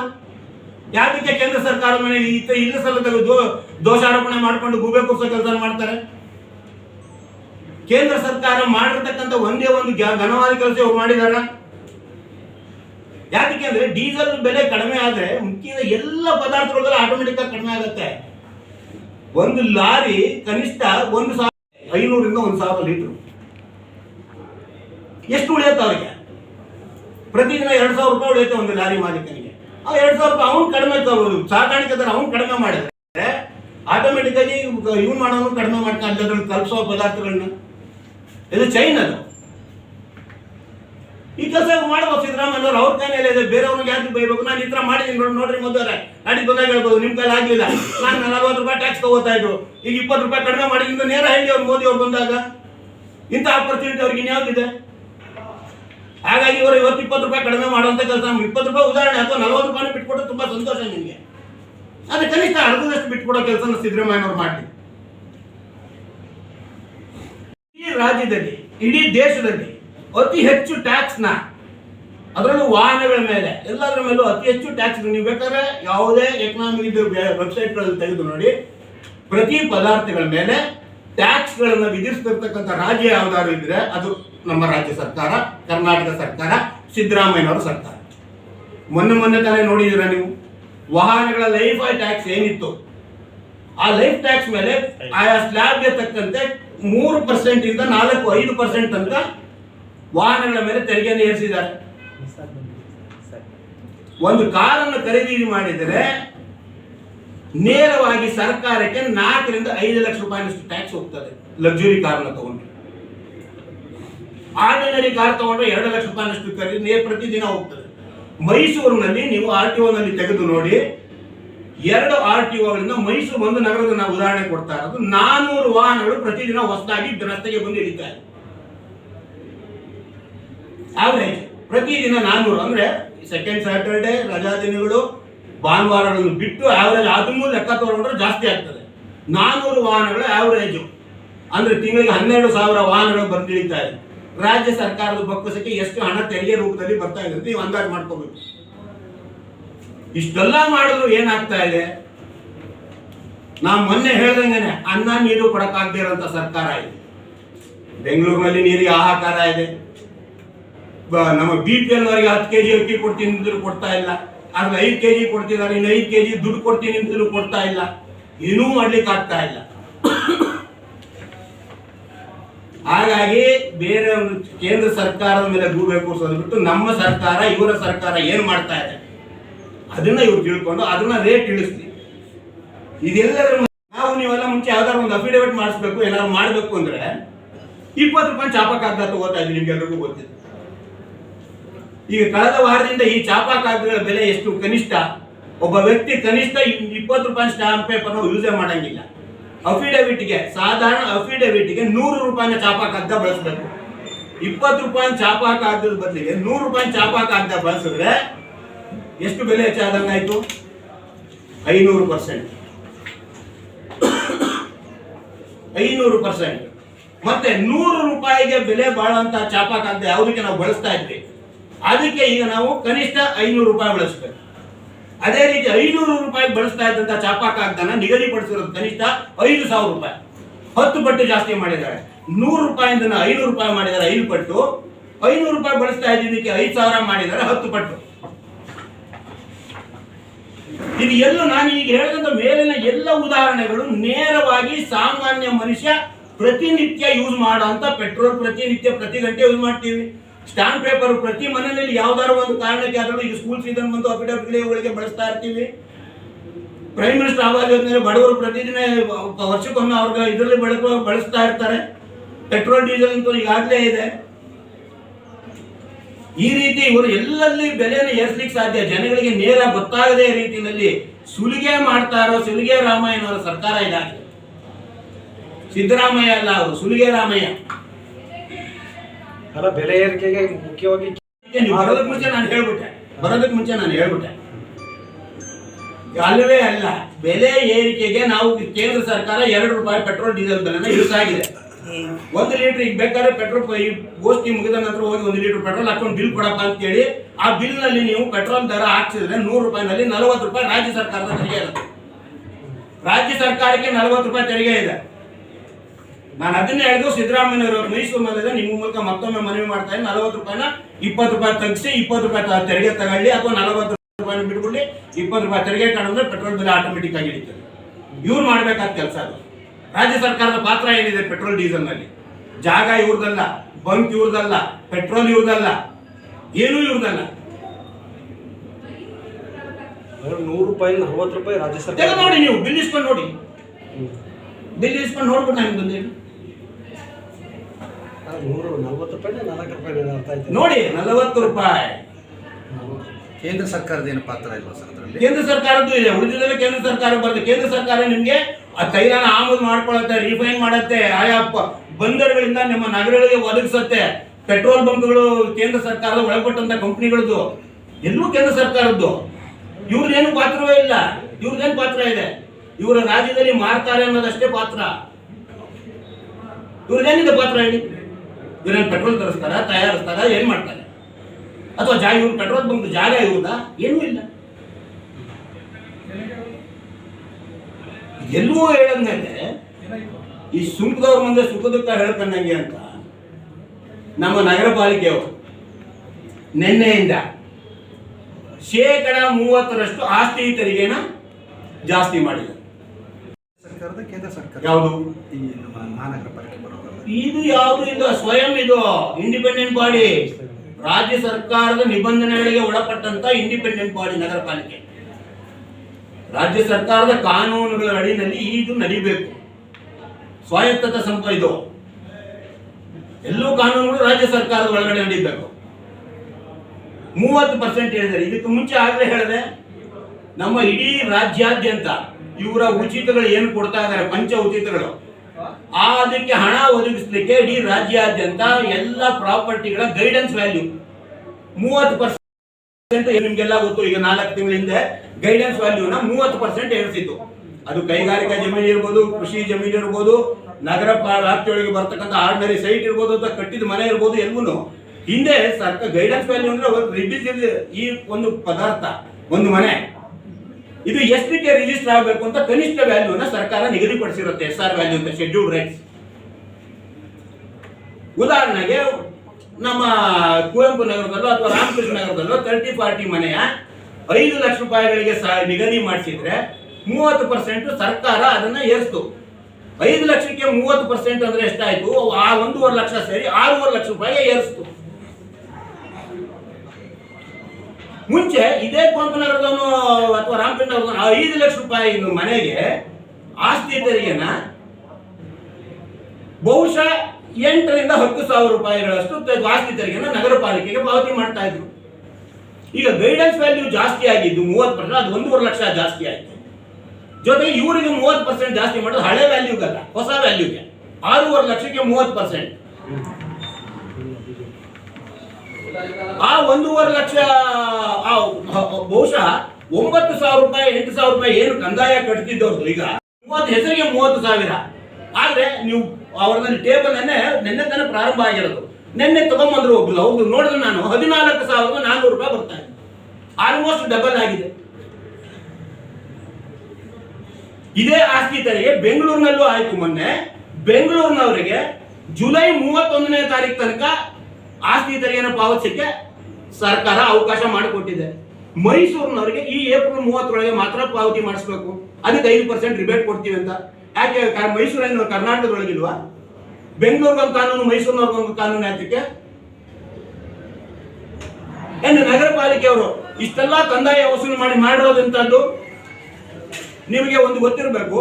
ಯಾಕೆ ಕೇಂದ್ರ ಸರ್ಕಾರ ಮೇಲೆ ಇಲ್ಲ ಸಲ್ಲದ ದೋಷಾರೋಪಣೆ ಮಾಡ್ಕೊಂಡು ಗೂಬೆ ಕೂರ್ಸೋ ಕೆಲಸ ಮಾಡ್ತಾರೆ? ಕೇಂದ್ರ ಸರ್ಕಾರ ಮಾಡಿರ್ತಕ್ಕಂಥ ಒಂದೇ ಒಂದು ಘನವಾದ ಕೆಲಸ ಮಾಡಿದಾರ? ಯಾಕೆ ಅಂದ್ರೆ ಡೀಸೆಲ್ ಬೆಲೆ ಕಡಿಮೆ ಆದ್ರೆ ಮುಖ್ಯದ ಎಲ್ಲ ಪದಾರ್ಥಗಳು ಆಟೋಮೆಟಿಕ್ ಆಗಿ ಕಡಿಮೆ ಆಗುತ್ತೆ. ಒಂದು ಲಾರಿ ಕನಿಷ್ಠ ಒಂದು ಸಾವಿರ ಐನೂರಿಂದ ಒಂದು ಸಾವಿರ ಲೀಟರ್. ಎಷ್ಟು ಉಳಿಯುತ್ತೆ ಅವರಿಗೆ? ಪ್ರತಿದಿನ ಎರಡು ಸಾವಿರ ರೂಪಾಯಿ ಉಳಿಯುತ್ತೆ ಒಂದು ಲಾರಿ ಮಾಲೀಕನಿಗೆ. ಆ ಎರಡು ಸಾವಿರ ರೂಪಾಯಿ ಅವನು ಕಡಿಮೆ ಸಾಕಾಣಿಕೆ ಸಾಗಾಣಿಕೆದಾರ ಅವನು ಕಡಿಮೆ ಮಾಡಿದ್ರೆ ಆಟೋಮೆಟಿಕ್ ಆಗಿ ಇವ್ನು ಮಾಡೋನು ಕಡಿಮೆ ಮಾಡ್ತಾನೆ ಅದ್ರಲ್ಲಿ ತಲುಪಿಸೋ ಪದಾರ್ಥಗಳನ್ನ. ಇದು ಚೈನ್ ಅದು. ಈ ಕೆಲಸ ಮಾಡ್ಬೋದು ಸಿದ್ದರಾಮಯ್ಯ ಅವ್ರ ಕೈನಲ್ಲಿ ಇದೆ. ಬೇರೆಯವ್ರಿಗೆ ಯಾಕೆ ಬೈಬೇಕು? ನಾನು ಈ ಥರ ಮಾಡಿದ್ದೀನಿ ನೋಡಿ, ನೋಡ್ರಿ ಮೊದಲೇ ನಾಡಿಗೆ ಬಂದಾಗ ಹೇಳ್ಬೋದು ನಿಮ್ಮ ಕೈಲಿ ಆಗ್ಲಿಲ್ಲ. ನಾನು ನಲವತ್ತು ರೂಪಾಯಿ ಟ್ಯಾಕ್ಸ್ ತಗೋತಾ ಇದ್ರು. ಈಗ ಇಪ್ಪತ್ತು ರೂಪಾಯಿ ಕಡಿಮೆ ಮಾಡಿದಿಂದ ನೇರ ಹೇಳಿ ಅವ್ರು ಮೋದಿ ಅವ್ರು ಬಂದಾಗ? ಇಂಥ ಆಪರ್ಚುನಿಟಿ ಅವ್ರಿಗೆ ಇನ್ಯಾವ್ದಿದೆ ಹಾಗಾಗಿ ಇವರು ಇವತ್ತು ಇಪ್ಪತ್ತು ರೂಪಾಯಿ ಕಡಿಮೆ ಮಾಡುವಂತ ಕೆಲಸ. ಇಪ್ಪತ್ತು ರೂಪಾಯಿ ಉದಾಹರಣೆ ಅಥವಾ ನಲವತ್ತು ರೂಪಾಯಿ ಬಿಟ್ಕೊಟ್ಟು ತುಂಬಾ ಸಂತೋಷ ನಿಮಗೆ. ಅದು ಕನಿಷ್ಠ ಅರ್ಧದಷ್ಟು ಬಿಟ್ಕೊಡೋ ಕೆಲಸ ಸಿದ್ದರಾಮಯ್ಯನವ್ರು ಮಾಡಿ ಇಡೀ ರಾಜ್ಯದಲ್ಲಿ, ಇಡೀ ದೇಶದಲ್ಲಿ ಅತಿ ಹೆಚ್ಚು ಟ್ಯಾಕ್ಸ್ನ ಅದರಲ್ಲೂ ವಾಹನಗಳ ಮೇಲೆ, ಎಲ್ಲದರ ಮೇಲೂ ಅತಿ ಹೆಚ್ಚು ಟ್ಯಾಕ್ಸ್ ನೀವು ಬೇಕಾದ್ರೆ ಯಾವುದೇ ಎಕನಾಮಿಕ್ ವೆಬ್ಸೈಟ್ಗಳಲ್ಲಿ ತೆಗೆದು ನೋಡಿ. ಪ್ರತಿ ಪದಾರ್ಥಗಳ ಮೇಲೆ ಟ್ಯಾಕ್ಸ್ ಗಳನ್ನ ವಿಧಿಸ್ತಿರ್ತಕ್ಕಂಥ ರಾಜ್ಯ ಯಾವ್ದಾದ್ರು ಇದ್ರೆ ಅದು ನಮ್ಮ ರಾಜ್ಯ ಸರ್ಕಾರ, ಕರ್ನಾಟಕ ಸರ್ಕಾರ, ಸಿದ್ದರಾಮಯ್ಯನವರ ಸರ್ಕಾರ. ಮೊನ್ನೆ ಮೊನ್ನೆ ತಾನೇ ನೋಡಿದಿರ ನೀವು? ವಾಹನಗಳ ಲೈಫ್ ಟ್ಯಾಕ್ಸ್ ಏನಿತ್ತು? ಆ ಲೈಫ್ ಟ್ಯಾಕ್ಸ್ ಮೇಲೆ ಆಯಾ ಸ್ಲ್ಯಾಬ್ಗೆ ತಕ್ಕಂತೆ ಮೂರು ಪರ್ಸೆಂಟ್ ಇಂದ ನಾಲ್ಕು, ಐದು ಪರ್ಸೆಂಟ್ ತನಕ ವಾಹನಗಳ ಮೇಲೆ ತೆರಿಗೆಯನ್ನು ಏರಿಸಿದ್ದಾರೆ. ಒಂದು ಕಾರನ್ನು ಖರೀದಿ ಮಾಡಿದರೆ ನೇರವಾಗಿ ಸರ್ಕಾರಕ್ಕೆ ನಾಲ್ಕರಿಂದ ಐದು ಲಕ್ಷ ರೂಪಾಯಿನಷ್ಟು ಟ್ಯಾಕ್ಸ್ ಹೋಗ್ತದೆ. ಲಕ್ಸುರಿ ಕಾರನ್ನು ತಗೊಂಡ್ರೆ. ಆರ್ಡಿನರಿ ಕಾರ್ ತಗೊಂಡ್ರೆ ಎರಡು ಲಕ್ಷ ರೂಪಾಯಿನಷ್ಟು ಖರೀದಿ ಪ್ರತಿದಿನ ಹೋಗ್ತದೆ. ಮೈಸೂರಿನಲ್ಲಿ ನೀವು ಆರ್ ಟಿ ಒನಲ್ಲಿ ತೆಗೆದು ನೋಡಿ, ಎರಡು ಆರ್ ಟಿ ಒಗಳಿಂದ ಮೈಸೂರು ಒಂದು ನಗರದ ನಾವು ಉದಾಹರಣೆ ಕೊಡ್ತಾ ಇರೋದು, ನಾನೂರು ವಾಹನಗಳು ಪ್ರತಿದಿನ ಹೊಸದಾಗಿ ರಸ್ತೆಗೆ ಬಂದು ಇದೆ ಆವರೇಜ್ ಪ್ರತಿದಿನ ನಾನೂರು ಅಂದ್ರೆ ಸೆಕೆಂಡ್ ಸ್ಯಾಟರ್ಡೆ ರಜಾ ದಿನಗಳು, ಭಾನುವಾರಗಳನ್ನು ಬಿಟ್ಟು ಆವರೇಜ್ ಅದನ್ನು ಲೆಕ್ಕ ತಗೊಂಡ್ರೆ ಜಾಸ್ತಿ ಆಗ್ತದೆ. ನಾನೂರು ವಾಹನಗಳು ಆವರೇಜು ಅಂದ್ರೆ ತಿಂಗಳಿಗೆ ಹನ್ನೆರಡು ಸಾವಿರ ವಾಹನಗಳು ಬಂದಿಳಿತಾರೆ ರಾಜ್ಯ ಸರ್ಕಾರದ ಬೊಕ್ಕಸಕ್ಕೆ ಎಷ್ಟು ಹಣ ತೆರಿಗೆ ರೂಪದಲ್ಲಿ ಬರ್ತಾ ಇದೆ ಅಂತ ನೀವು ಅಂದಾಜು ಮಾಡ್ಕೋಬೇಕು. ಇಷ್ಟೆಲ್ಲ ಮಾಡಿದ್ರು ಏನಾಗ್ತಾ ಇದೆ? ನಾವು ಮೊನ್ನೆ ಹೇಳ್ದಂಗೆನೆ, ಅನ್ನ ನೀರು ಕೊಡಕ್ಕಾಗದೇ ಇರೋಂಥ ಸರ್ಕಾರ ಇದೆ. ಬೆಂಗಳೂರಿನಲ್ಲಿ ನೀರಿಗೆ ಆಹಾಕಾರ ಇದೆ. ನಮ್ಮ ಬಿ ಪಿ ಎಲ್ ಅವರಿಗೆ ಹತ್ತು ಕೆಜಿ ಅಕ್ಕಿ ಕೊಡ್ತೀನಿ ಅಂದ್ರೂ ಕೊಡ್ತಾ ಇಲ್ಲ. ಆದ್ರೆ ಐದು ಕೆಜಿ ಕೊಡ್ತಿದ್ದಾರೆ, ಇನ್ನು ಐದು ಕೆಜಿ ದುಡ್ಡು ಕೊಡ್ತೀನಿ ಅಂದ್ರೂ ಕೊಡ್ತಾ ಇಲ್ಲ. ಏನೂ ಮಾಡ್ಲಿಕ್ಕೆ ಆಗ್ತಾ ಇಲ್ಲ. ಹಾಗಾಗಿ ಬೇರೆ ಒಂದು ಕೇಂದ್ರ ಸರ್ಕಾರದ ಮೇಲೆ ಗೂಬೆ ಕೂರಿಸೋದು ಬಿಟ್ಟು ನಮ್ಮ ಸರ್ಕಾರ, ಇವರ ಸರ್ಕಾರ ಏನ್ ಮಾಡ್ತಾ ಇದೆ? ಅದನ್ನ ಇವ್ರು ತಿಳ್ಕೊಂಡು ಅದನ್ನ ರೇಟ್ ಇಳಿಸ್ತೀವಿ ಇದೆಲ್ಲದರ ಮ- ನಾವು ನೀವೆಲ್ಲ ಮುಂಚೆ ಯಾವ್ದಾದ್ರು ಒಂದು ಅಫಿಡೇವಿಟ್ ಮಾಡಿಸ್ಬೇಕು ಏನಾದ್ರು ಮಾಡಬೇಕು ಅಂದ್ರೆ ಇಪ್ಪತ್ತು ರೂಪಾಯಿ ಚಾಪ ಕಾಗದ ತಗೋತಾ ಇದ್ವಿ ನಿಮ್ಗೆಲ್ರಿಗೂ ಗೊತ್ತಿದೆ. ಈಗ ಕಳೆದ ವಾರದಿಂದ ಈ ಚಾಪಾ ಕಾಗದಗಳ ಬೆಲೆ ಎಷ್ಟು ಕನಿಷ್ಠ? ಒಬ್ಬ ವ್ಯಕ್ತಿ ಕನಿಷ್ಠ ಇಪ್ಪತ್ತು ರೂಪಾಯಿ ಸ್ಟಾಂಪ್ ಪೇಪರ್ ಯೂಸೇ ಮಾಡಂಗಿಲ್ಲ. ಅಫಿಡವಿಟ್ಗೆ ಸಾಧಾರಣ ಅಫಿಡವಿಟ್ಗೆ ನೂರು ರೂಪಾಯಿನ ಚಾಪಾಕಾಗ್ದ ಬಳಸಬೇಕು. ಇಪ್ಪತ್ತು ರೂಪಾಯಿ ಚಾಪಾ ಕಾಗದದ ಬದಲಿಗೆ ನೂರು ರೂಪಾಯಿ ಚಾಪಾಕಾಗ್ದ ಬಳಸಿದ್ರೆ ಎಷ್ಟು ಬೆಲೆ ಹೆಚ್ಚಾದಂಗಾಯ್ತು ಐನೂರು ಪರ್ಸೆಂಟ್ ಐನೂರು ಪರ್ಸೆಂಟ್ ಮತ್ತೆ ನೂರು ರೂಪಾಯಿಗೆ ಬೆಲೆ ಬಾಳುವಂತ ಅಂತ ಯಾವುದಕ್ಕೆ ನಾವು ಬಳಸ್ತಾ ಇದ್ವಿ? ಅದಕ್ಕೆ ಈಗ ನಾವು ಕನಿಷ್ಠ ಐನೂರು ರೂಪಾಯಿ ಬಳಸಬೇಕು. ಅದೇ ರೀತಿ ಐನೂರು ರೂಪಾಯಿ ಬಳಸ್ತಾ ಇದ್ದಂತ ಚಾಪಾ ಕಾಗದನ ನಿಗದಿಪಡಿಸಿರೋದು ಕನಿಷ್ಠ ಐದು ಸಾವಿರ ರೂಪಾಯಿ. ಹತ್ತು ಪಟ್ಟು ಜಾಸ್ತಿ ಮಾಡಿದ್ದಾರೆ. ನೂರು ರೂಪಾಯಿಂದ ಐನೂರು ರೂಪಾಯಿ ಮಾಡಿದ್ದಾರೆ ಐದು ಪಟ್ಟು. ಐನೂರು ರೂಪಾಯಿ ಬಳಸ್ತಾ ಇದ್ದಿದ್ದಕ್ಕೆ ಐದು ಸಾವಿರ ಮಾಡಿದ್ದಾರೆ ಹತ್ತು ಪಟ್ಟು. ಇದು ಎಲ್ಲ ನಾನು ಈಗ ಹೇಳಿದಂತ ಮೇಲಿನ ಎಲ್ಲ ಉದಾಹರಣೆಗಳು ನೇರವಾಗಿ ಸಾಮಾನ್ಯ ಮನುಷ್ಯ ಪ್ರತಿನಿತ್ಯ ಯೂಸ್ ಮಾಡುವಂತ ಪೆಟ್ರೋಲ್ ಪ್ರತಿನಿತ್ಯ ಪ್ರತಿ ಗಂಟೆ ಯೂಸ್ ಮಾಡ್ತೀವಿ. ಸ್ಟಾಂಪ್ ಪೇಪರ್ ಪ್ರತಿ ಮನೆಯಲ್ಲಿ ಯಾವ್ದಾದ್ರು ಒಂದು ಕಾರಣಕ್ಕೆ ಆದರೂ ಈಗ ಸ್ಕೂಲ್ ಸೀಸನ್ ಬಂತು ಅಫಿಡವಿಟ್ಗಳಿಗೆ ಬಳಸ್ತಾ ಇರ್ತೀವಿ. ಪ್ರೈಮ್ ಮಿನಿಸ್ಟರ್ ಆವಾಜ್ ಯೋಜನೆ ಬಡವರು ಪ್ರತಿದಿನ ವರ್ಷಕ್ಕೊಮ್ಮೆ ಅವ್ರಿಗೆ ಇದರಲ್ಲಿ ಬಳಕ, ಬಳಸ್ತಾ ಇರ್ತಾರೆ. ಪೆಟ್ರೋಲ್ ಡೀಸೆಲ್ ಅಂತೂ ಈಗಾಗಲೇ ಇದೆ. ಈ ರೀತಿ ಇವರು ಎಲ್ಲಲ್ಲಿ ಬೆಲೆಯನ್ನು ಏರ್ಸ್ಲಿಕ್ಕೆ ಸಾಧ್ಯ? ಜನಗಳಿಗೆ ನೇರ ಗೊತ್ತಾಗದೇ ರೀತಿಯಲ್ಲಿ ಸುಲಿಗೆ ಮಾಡ್ತಾ ಇರೋ ಸುಲಿಗೆ ರಾಮಯ್ಯನವರ ಸರ್ಕಾರ ಇದಾಗಿದೆ. ಸಿದ್ದರಾಮಯ್ಯ ಅಲ್ಲ ಅವರು, ಸುಲಿಗೆ ರಾಮಯ್ಯ. ಅಲ್ಲ, ಬೆಲೆ ಏರಿಕೆಗೆ ಮುಖ್ಯವಾಗಿ ಬರೋದಕ್ಕೆ ಮುಂಚೆ ನಾನು ಹೇಳ್ಬಿಟ್ಟೆ. ಬರೋದಕ್ಕೆ ಮುಂಚೆ ನಾನು ಹೇಳ್ಬಿಟ್ಟೆ. ಅಲ್ಲವೇ ಅಲ್ಲ, ಬೆಲೆ ಏರಿಕೆಗೆ ನಾವು ಕೇಂದ್ರ ಸರ್ಕಾರ ಎರಡು ರೂಪಾಯಿ ಪೆಟ್ರೋಲ್, ಡೀಸೆಲ್ ಬೆಲೆನ ಇಳಿಸಾಗಿದೆ ಒಂದು ಲೀಟರ್ ಈಗ ಬೇಕಾದ್ರೆ ಪೆಟ್ರೋಲ್ ಈ ಗೋಷ್ಠಿ ಮುಗಿದ ನಂತರ ಹೋಗಿ ಒಂದು ಲೀಟರ್ ಪೆಟ್ರೋಲ್ ಹಾಕೊಂಡು ಬಿಲ್ ಕೊಡಪ್ಪ ಅಂತ ಕೇಳಿ ಆ ಬಿಲ್ನಲ್ಲಿ ನೀವು ಪೆಟ್ರೋಲ್ ದರ ಹಾಕ್ಸಿದ್ರೆ ನೂರು ರೂಪಾಯಿನಲ್ಲಿ ನಲವತ್ತು ರೂಪಾಯಿ ರಾಜ್ಯ ಸರ್ಕಾರದ ತೆರಿಗೆ ಇರುತ್ತೆ. ರಾಜ್ಯ ಸರ್ಕಾರಕ್ಕೆ ನಲವತ್ತು ರೂಪಾಯಿ ತೆರಿಗೆ ಇದೆ. ನಾನು ಅದನ್ನೇ ಹೇಳಿದ್ರು ಮೈಸೂರು ಮನೆಯಲ್ಲಿದೆ ನಿಮ್ಮ ಮೂಲಕ ಮತ್ತೊಮ್ಮೆ ಮನವಿ ಮಾಡ್ತಾ ಇದ್ದೀನಿ. ನಲವತ್ತು ರೂಪಾಯಿನ ಇಪ್ಪತ್ತು ರೂಪಾಯಿ ತಗ್ಸಿ ಇಪ್ಪತ್ತು ರೂಪಾಯಿ ತೆರಿಗೆ ತಗೊಳ್ಳಿ ಅಥವಾ ನಲವತ್ತು ರೂಪಾಯಿ ಬಿಟ್ಕೊಳ್ಳಿ ಇಪ್ಪತ್ತು ರೂಪಾಯಿ ತೆರಿಗೆ ಕಾಣಿದ್ರೆ ಪೆಟ್ರೋಲ್ ಬೆಲೆ ಆಟೋಮೆಟಿಕ್ ಆಗಿ ಇಳಿತದೆ ಇವ್ರು ಮಾಡ್ಬೇಕಾದ ಕೆಲಸ ಅದು. ರಾಜ್ಯ ಸರ್ಕಾರದ ಪಾತ್ರ ಏನಿದೆ ಪೆಟ್ರೋಲ್ ಡೀಸೆಲ್ನಲ್ಲಿ ಜಾಗ ಇವ್ರದಲ್ಲ ಬಂಕ್ ಇವ್ರದಲ್ಲ ಪೆಟ್ರೋಲ್ ಇವ್ರದಲ್ಲ ಏನೂ ಇವ್ರದಲ್ಲ. ನೂರು ರೂಪಾಯಿ ನಲ್ವತ್ತು ರೂಪಾಯಿ ರಾಜ್ಯ ಸರ್ಕಾರ ನೋಡಿ ನೀವು ಬಿಲ್ ಇಸ್ಕೊಂಡು ನೋಡಿ. ಬಿಲ್ ಇಸ್ಕೊಂಡು ನೋಡ್ಬಿಟ್ಟು ನನಗೆ ಬಂದೇನು ನೂರು ನಲ್ವತ್ತು ರೂಪಾಯಿ ನಾಲ್ಕು ನೋಡಿ ನಲವತ್ತು ರೂಪಾಯಿ. ಕೇಂದ್ರ ಸರ್ಕಾರದ ಏನು ಪಾತ್ರ ಇಲ್ವಾ ಸರ್ ಅದರಲ್ಲಿ? ಕೇಂದ್ರ ಸರ್ಕಾರದ್ದು ಇದೆ. ಉಳಿದಿದ್ದೆಲ್ಲ ಕೇಂದ್ರ ಸರ್ಕಾರ ಬರುತ್ತೆ. ಕೇಂದ್ರ ಸರ್ಕಾರ ನಿಮ್ಗೆ ಆ ತೈಲನ ಆಮದು ಮಾಡ್ಕೊಳತ್ತೆ ರಿಫೈನ್ ಮಾಡತ್ತೆ ಆಯಾ ಬಂದರುಗಳಿಂದ ನಿಮ್ಮ ನಗರಗಳಿಗೆ ಒದಗಿಸುತ್ತೆ. ಪೆಟ್ರೋಲ್ ಬಂಕ್ಗಳು ಕೇಂದ್ರ ಸರ್ಕಾರದ ಒಳಪಟ್ಟಂತ ಕಂಪ್ನಿಗಳದ್ದು ಎಲ್ಲೂ ಕೇಂದ್ರ ಸರ್ಕಾರದ್ದು. ಇವ್ರದ್ದೇನು ಪಾತ್ರವೇ ಇಲ್ಲ. ಇವ್ರದ್ದೇನು ಪಾತ್ರ ಇದೆ? ಇವರ ರಾಜ್ಯದಲ್ಲಿ ಮಾಡ್ತಾರೆ ಅನ್ನೋದಷ್ಟೇ ಪಾತ್ರ. ಇವ್ರದ್ದೇನಿದೆ ಪಾತ್ರ ಹೇಳಿ? ಇವ್ರೇನು ಪೆಟ್ರೋಲ್ ತರಿಸ್ತಾರ ತಯಾರಿಸ್ತಾರ ಏನ್ ಮಾಡ್ತಾರೆ? ಅಥವಾ ಜಾಗ ಇವ್ರು ಪೆಟ್ರೋಲ್ ಬಂದ್ ಜಾಗ ಇವ್ರದ ಏನೂ ಇಲ್ಲ. ಎಲ್ಲವೂ ಹೇಳಂಗೆ ಈ ಸುಂಕದವ್ರ ಮುಂದೆ ಸುಖ ದುಃಖ ಹೇಳ್ಕೊಂಡಂಗೆ ಅಂತ ನಮ್ಮ ನಗರ ಪಾಲಿಕೆಯವರು ನಿನ್ನೆಯಿಂದ ಶೇಕಡ ಮೂವತ್ತರಷ್ಟು ಆಸ್ತಿ ತೆರಿಗೆನ ಜಾಸ್ತಿ ಮಾಡಿದ್ದಾರೆ. ಸರ್ಕಾರದ ಕೇಂದ್ರ ಸರ್ಕಾರ ಯಾವುದು? ಈ ನಮ್ಮ ಮಹಾನಗರ ಪಾಲಿಕೆ ಇದು ಯಾವುದು ಇದು? ಸ್ವಯಂ ಇದು. ಇಂಡಿಪೆಂಡೆಂಟ್ ಬಾಡಿ ರಾಜ್ಯ ಸರ್ಕಾರದ ನಿಬಂಧನೆಗಳಿಗೆ ಒಳಪಟ್ಟಂತ ಇಂಡಿಪೆಂಡೆಂಟ್ ಬಾಡಿ ನಗರ ಪಾಲಿಕೆ. ರಾಜ್ಯ ಸರ್ಕಾರದ ಕಾನೂನುಗಳ ಅಡಿನಲ್ಲಿ ಇದು ನಡಿಬೇಕು. ಸ್ವಾಯತ್ತತೆ ಸಂಪ ಇದು. ಎಲ್ಲೂ ಕಾನೂನುಗಳು ರಾಜ್ಯ ಸರ್ಕಾರದ ಒಳಗಡೆ ನಡೀಬೇಕು. ಮೂವತ್ತು ಪರ್ಸೆಂಟ್ ಹೇಳಿದ್ದಾರೆ. ಇದಕ್ಕೆ ಮುಂಚೆ ಆಗಲೇ ಹೇಳಿದೆ, ನಮ್ಮ ಇಡೀ ರಾಜ್ಯಾದ್ಯಂತ ಇವರ ಉಚಿತಗಳು ಏನು ಕೊಡ್ತಾ ಇದ್ದಾರೆ? ಪಂಚ ಉಚಿತಗಳು. ಆ ಅದಕ್ಕೆ ಹಣ ಒದಗಿಸ್ಲಿಕ್ಕೆ ಇಡೀ ರಾಜ್ಯಾದ್ಯಂತ ಎಲ್ಲ ಪ್ರಾಪರ್ಟಿಗಳ ಗೈಡೆನ್ಸ್ ವ್ಯಾಲ್ಯೂ. ಮೂವತ್ತು ಪರ್ಸೆಂಟ್ ನಿಮ್ಗೆಲ್ಲ ಗೊತ್ತು, ಈಗ ನಾಲ್ಕು ತಿಂಗಳ ಹಿಂದೆ ಗೈಡೆನ್ಸ್ ವ್ಯಾಲ್ಯೂನ ಮೂವತ್ತು ಪರ್ಸೆಂಟ್ ಏರಿಸಿತ್ತು ಅದು ಕೈಗಾರಿಕಾ ಜಮೀನು ಇರ್ಬೋದು, ಕೃಷಿ ಜಮೀನು ಇರ್ಬೋದು, ನಗರ ವ್ಯಾಪ್ತಿಯೊಳಗೆ ಬರ್ತಕ್ಕಂಥ ಆರ್ಡಿನರಿ ಸೈಟ್ ಇರ್ಬೋದು ಅಥವಾ ಕಟ್ಟಿದ ಮನೆ ಇರ್ಬೋದು ಎಲ್ಲವೂ ಹಿಂದೆ ಸರ್ಕಾರ ಗೈಡೆನ್ಸ್ ವ್ಯಾಲ್ಯೂ ಅಂದ್ರೆ ರಿಡ್ಯೂಸ್ ಈ ಒಂದು ಪದಾರ್ಥ, ಒಂದು ಮನೆ. ಇದು ಎಷ್ಟಕ್ಕೆ ರಿಜಿಸ್ಟರ್ ಆಗಬೇಕು ಅಂತ ಕನಿಷ್ಠ ವ್ಯಾಲ್ಯೂನ ಸರ್ಕಾರ ನಿಗದಿಪಡಿಸಿರುತ್ತೆ ಎಸ್ ಆರ್ ವ್ಯಾಲ್ಯೂ ಅಂತ ಶೆಡ್ಯೂಲ್ ರೈಟ್ಸ್ ಉದಾಹರಣೆಗೆ ನಮ್ಮ ಕುವೆಂಪು ನಗರದಲ್ಲೋ ಅಥವಾ ರಾಮಕೃಷ್ಣ ನಗರದಲ್ಲೋ ತರ್ಟಿ ಫಾರ್ಟಿ ಮನೆಯ ಐದು ಲಕ್ಷ ರೂಪಾಯಿಗಳಿಗೆ ನಿಗದಿ ಮಾಡಿಸಿದ್ರೆ ಮೂವತ್ತು ಪರ್ಸೆಂಟ್ ಸರ್ಕಾರ ಅದನ್ನ ಏರಿಸ್ತು. ಐದು ಲಕ್ಷಕ್ಕೆ ಮೂವತ್ತು ಪರ್ಸೆಂಟ್ ಅಂದ್ರೆ ಎಷ್ಟಾಯ್ತು? ಆ ಒಂದೂವರೆ ಲಕ್ಷ ಸೇರಿ ಆರೂವರೆ ಲಕ್ಷ ರೂಪಾಯಿಗೆ ಏರಿಸ್ತು. ಮುಂಚೆ ಇದೇ ಕುವೆಂಪು ನಗರದವನು ಅಥವಾ ಅವ್ರದ್ದು ಐದು ಲಕ್ಷ ರೂಪಾಯಿ ಮನೆಗೆ ಆಸ್ತಿ ತೆರಿಗೆನ ಬಹುಶಃ ಎಂಟರಿಂದ ಹತ್ತು ಸಾವಿರ ರೂಪಾಯಿಗಳಷ್ಟು ಆಸ್ತಿ ತೆರಿಗೆನ ನಗರ ಪಾಲಿಕೆಗೆ ಪಾವತಿ ಮಾಡ್ತಾ ಇದ್ರು. ಈಗ ಗೈಡೆನ್ಸ್ ವ್ಯಾಲ್ಯೂ ಜಾಸ್ತಿ ಆಗಿದ್ದು ಮೂವತ್ತು ಪರ್ಸೆಂಟ್ ಅದು ಒಂದೂವರೆ ಲಕ್ಷ ಜಾಸ್ತಿ ಆಯಿತು. ಜೊತೆಗೆ ಇವರಿಗೆ ಮೂವತ್ತು ಪರ್ಸೆಂಟ್ ಜಾಸ್ತಿ ಮಾಡೋದು ಹಳೆ ವ್ಯಾಲ್ಯೂಗಲ್ಲ ಹೊಸ ವ್ಯಾಲ್ಯೂಗೆ ಆರೂವರೆ ಲಕ್ಷಕ್ಕೆ ಮೂವತ್ತು ಪರ್ಸೆಂಟ್ ಆ ಒಂದೂವರೆ ಲಕ್ಷ ಬಹುಶಃ ಒಂಬತ್ತು ಸಾವಿರ ರೂಪಾಯಿ, ಎಂಟು ಸಾವಿರ ರೂಪಾಯಿ ಏನು ಕಂದಾಯ ಕಟ್ತಿದ್ದವ್ರದ್ದು ಈಗ. ಮೂವತ್ತು ಹೆಸರಿಗೆ ಮೂವತ್ತು ಸಾವಿರ. ಆದ್ರೆ ನೀವು ಅವ್ರದಲ್ಲಿ ಟೇಬಲ್ ಅನ್ನೇ ನಿನ್ನೆ ತಾನೆ ಪ್ರಾರಂಭ ಆಗಿರೋದು. ನಿನ್ನೆ ತಗೊಂಬಂದ್ರು ಒಬ್ಬರು ಅವ್ರು ನೋಡಿದ್ರೆ ನಾನು ಹದಿನಾಲ್ಕು ಸಾವಿರದ ನಾನ್ನೂರು ರೂಪಾಯಿ ಬರ್ತಾ ಆಲ್ಮೋಸ್ಟ್ ಡಬಲ್ ಆಗಿದೆ. ಇದೇ ಆಸ್ತಿ ತೆರಿಗೆ ಬೆಂಗಳೂರಿನಲ್ಲೂ ಆಯ್ತು ಮೊನ್ನೆ. ಬೆಂಗಳೂರಿನವರಿಗೆ ಜುಲೈ ಮೂವತ್ತೊಂದನೇ ತಾರೀಕು ತನಕ ಆಸ್ತಿ ತೆರಿಗೆಯನ್ನು ಪಾವತಿಸಕ್ಕೆ ಸರ್ಕಾರ ಅವಕಾಶ ಮಾಡಿಕೊಟ್ಟಿದೆ. ಮೈಸೂರಿನವರಿಗೆ ಈ ಏಪ್ರಿಲ್ ಮೂವತ್ತರೊಳಗೆ ಮಾತ್ರ ಪಾವತಿ ಮಾಡಿಸ್ಬೇಕು. ಅದಕ್ಕೆ ಐದು ಪರ್ಸೆಂಟ್ ರಿಬೇಟ್ ಕೊಡ್ತೀವಿ ಅಂತ. ಯಾಕೆ ಮೈಸೂರಲ್ಲಿ ಕರ್ನಾಟಕದೊಳಗಿಲ್ವಾ? ಬೆಂಗಳೂರಿಗೊಂದು ಕಾನೂನು ಮೈಸೂರಿನವ್ರಿಗೊಂದು ಕಾನೂನು ಯಾತಕ್ಕೆ? ಏನು ನಗರ ಪಾಲಿಕೆಯವರು ಇಷ್ಟೆಲ್ಲ ಕಂದಾಯ ವಸೂಲಿ ಮಾಡಿ ಮಾಡಿರೋದಂತದ್ದು ನಿಮಗೆ ಒಂದು ಗೊತ್ತಿರಬೇಕು.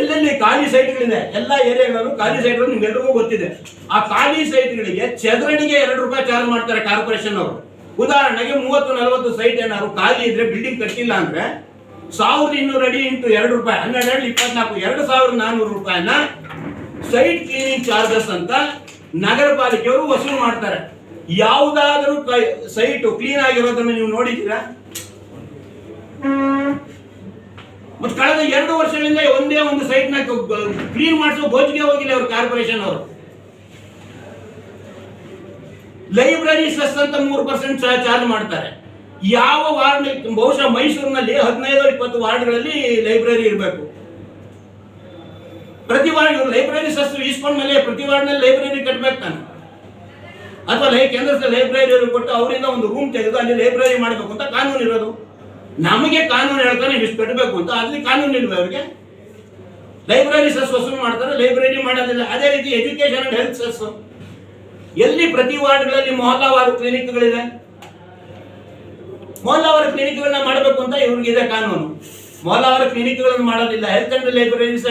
ಎಲ್ಲೆಲ್ಲಿ ಖಾಲಿ ಸೈಟ್ಗಳಿದೆ? ಎಲ್ಲ ಏರಿಯಾಗಳಲ್ಲೂ ಖಾಲಿ ಸೈಟ್ಗಳು ನಿಮ್ಗೆಲ್ರಿಗೂ ಗೊತ್ತಿದೆ. ಆ ಖಾಲಿ ಸೈಟ್ಗಳಿಗೆ ಚದರಣಿಗೆ ಎರಡು ರೂಪಾಯಿ ಚಾರ್ಜ್ ಮಾಡ್ತಾರೆ ಕಾರ್ಪೊರೇಷನ್ ಅವರು. ಉದಾಹರಣೆಗೆ ಮೂವತ್ತು, ನಲವತ್ತು ಸೈಟ್ ಏನಾದ್ರು ಖಾಲಿ ಇದ್ರೆ ಬಿಲ್ಡಿಂಗ್ ಕಟ್ಟಿಲ್ಲ ಅಂದ್ರೆ ಸಾವಿರದ ಇನ್ನೂರು ಅಡಿ ಇಂಟು ಎರಡು ರೂಪಾಯಿ, ಹನ್ನೆರಡು ಇಪ್ಪತ್ನಾಲ್ಕು, ಎರಡು ಸಾವಿರದ ನಾನ್ನೂರು ರೂಪಾಯಿನ ಸೈಟ್ ಕ್ಲೀನಿಂಗ್ ಚಾರ್ಜಸ್ ಅಂತ ನಗರ ಪಾಲಿಕೆಯವರು ವಸೂಲು ಮಾಡ್ತಾರೆ. ಯಾವುದಾದ್ರೂ ಸೈಟ್ ಕ್ಲೀನ್ ಆಗಿರೋದನ್ನ ನೀವು ನೋಡಿದ್ದೀರಾ? ಮತ್ತೆ ಕಳೆದ ಎರಡು ವರ್ಷಗಳಿಂದ ಒಂದೇ ಒಂದು ಸೈಟ್ನ ಕ್ಲೀನ್ ಮಾಡಿಸೋ ಭೋಜಿಗೆ ಹೋಗಿಲ್ಲ ಅವರು ಕಾರ್ಪೊರೇಷನ್ ಅವರು. ಲೈಬ್ರರಿ ಸಸ್ ಅಂತ ಮೂರು ಪರ್ಸೆಂಟ್ ಚಾರ್ಜ್ ಮಾಡ್ತಾರೆ. ಯಾವ ವಾರ್ಡ್, ಬಹುಶಃ ಮೈಸೂರಿನಲ್ಲಿ ಹದಿನೈದು ಇಪ್ಪತ್ತು ವಾರ್ಡ್ಗಳಲ್ಲಿ ಲೈಬ್ರರಿ ಇರಬೇಕು. ಪ್ರತಿ ವಾರ್ಡ್ ಲೈಬ್ರರಿ ಸೆಸ್ ಇಸ್ಕೊಂಡ ಮೇಲೆ ಪ್ರತಿ ವಾರ್ಡ್ನಲ್ಲಿ ಲೈಬ್ರರಿ ಕಟ್ಟಬೇಕು ನಾನು ಅಥವಾ ಲೈ ಕೇಂದ್ರದ ಲೈಬ್ರರಿ ಕೊಟ್ಟು ಅವರಿಂದ ಒಂದು ರೂಮ್ ತೆಗೆದು ಅಲ್ಲಿ ಲೈಬ್ರರಿ ಮಾಡಬೇಕು ಅಂತ ಕಾನೂನು ಇರೋದು. ನಮಗೆ ಕಾನೂನು ಹೇಳ್ತಾನೆ ಇಷ್ಟು ಕಟ್ಟಬೇಕು ಅಂತ. ಅದ್ರಲ್ಲಿ ಕಾನೂನು ಇಲ್ವೇ ಅವ್ರಿಗೆ? ಲೈಬ್ರರಿ ಸಸ್ ವಸೂಲು ಮಾಡ್ತಾರೆ ಲೈಬ್ರರಿ ಮಾಡೋದಿಲ್ಲ. ಅದೇ ರೀತಿ ಎಜುಕೇಶನ್ ಅಂಡ್ ಹೆಲ್ತ್ ಸೆಸ್ ಎಲ್ಲಿ ಪ್ರತಿ ವಾರ್ಡ್ಗಳಲ್ಲಿ ಮೊಹಲ್ಲಾವಾರು ಕ್ಲಿನಿಕ್ಗಳಿದೆ ಮೊಹಲ್ಲಾವಾರು ಕ್ಲಿನಿಕ್ಗಳನ್ನ ಮಾಡಬೇಕು ಅಂತ ಇವ್ರಿಗೆ ಇದೆ ಕಾನೂನು. ಮೊಹಲ್ಲಾವಾರು ಕ್ಲಿನಿಕ್ಗಳನ್ನು ಮಾಡೋದಿಲ್ಲ. Health and libraries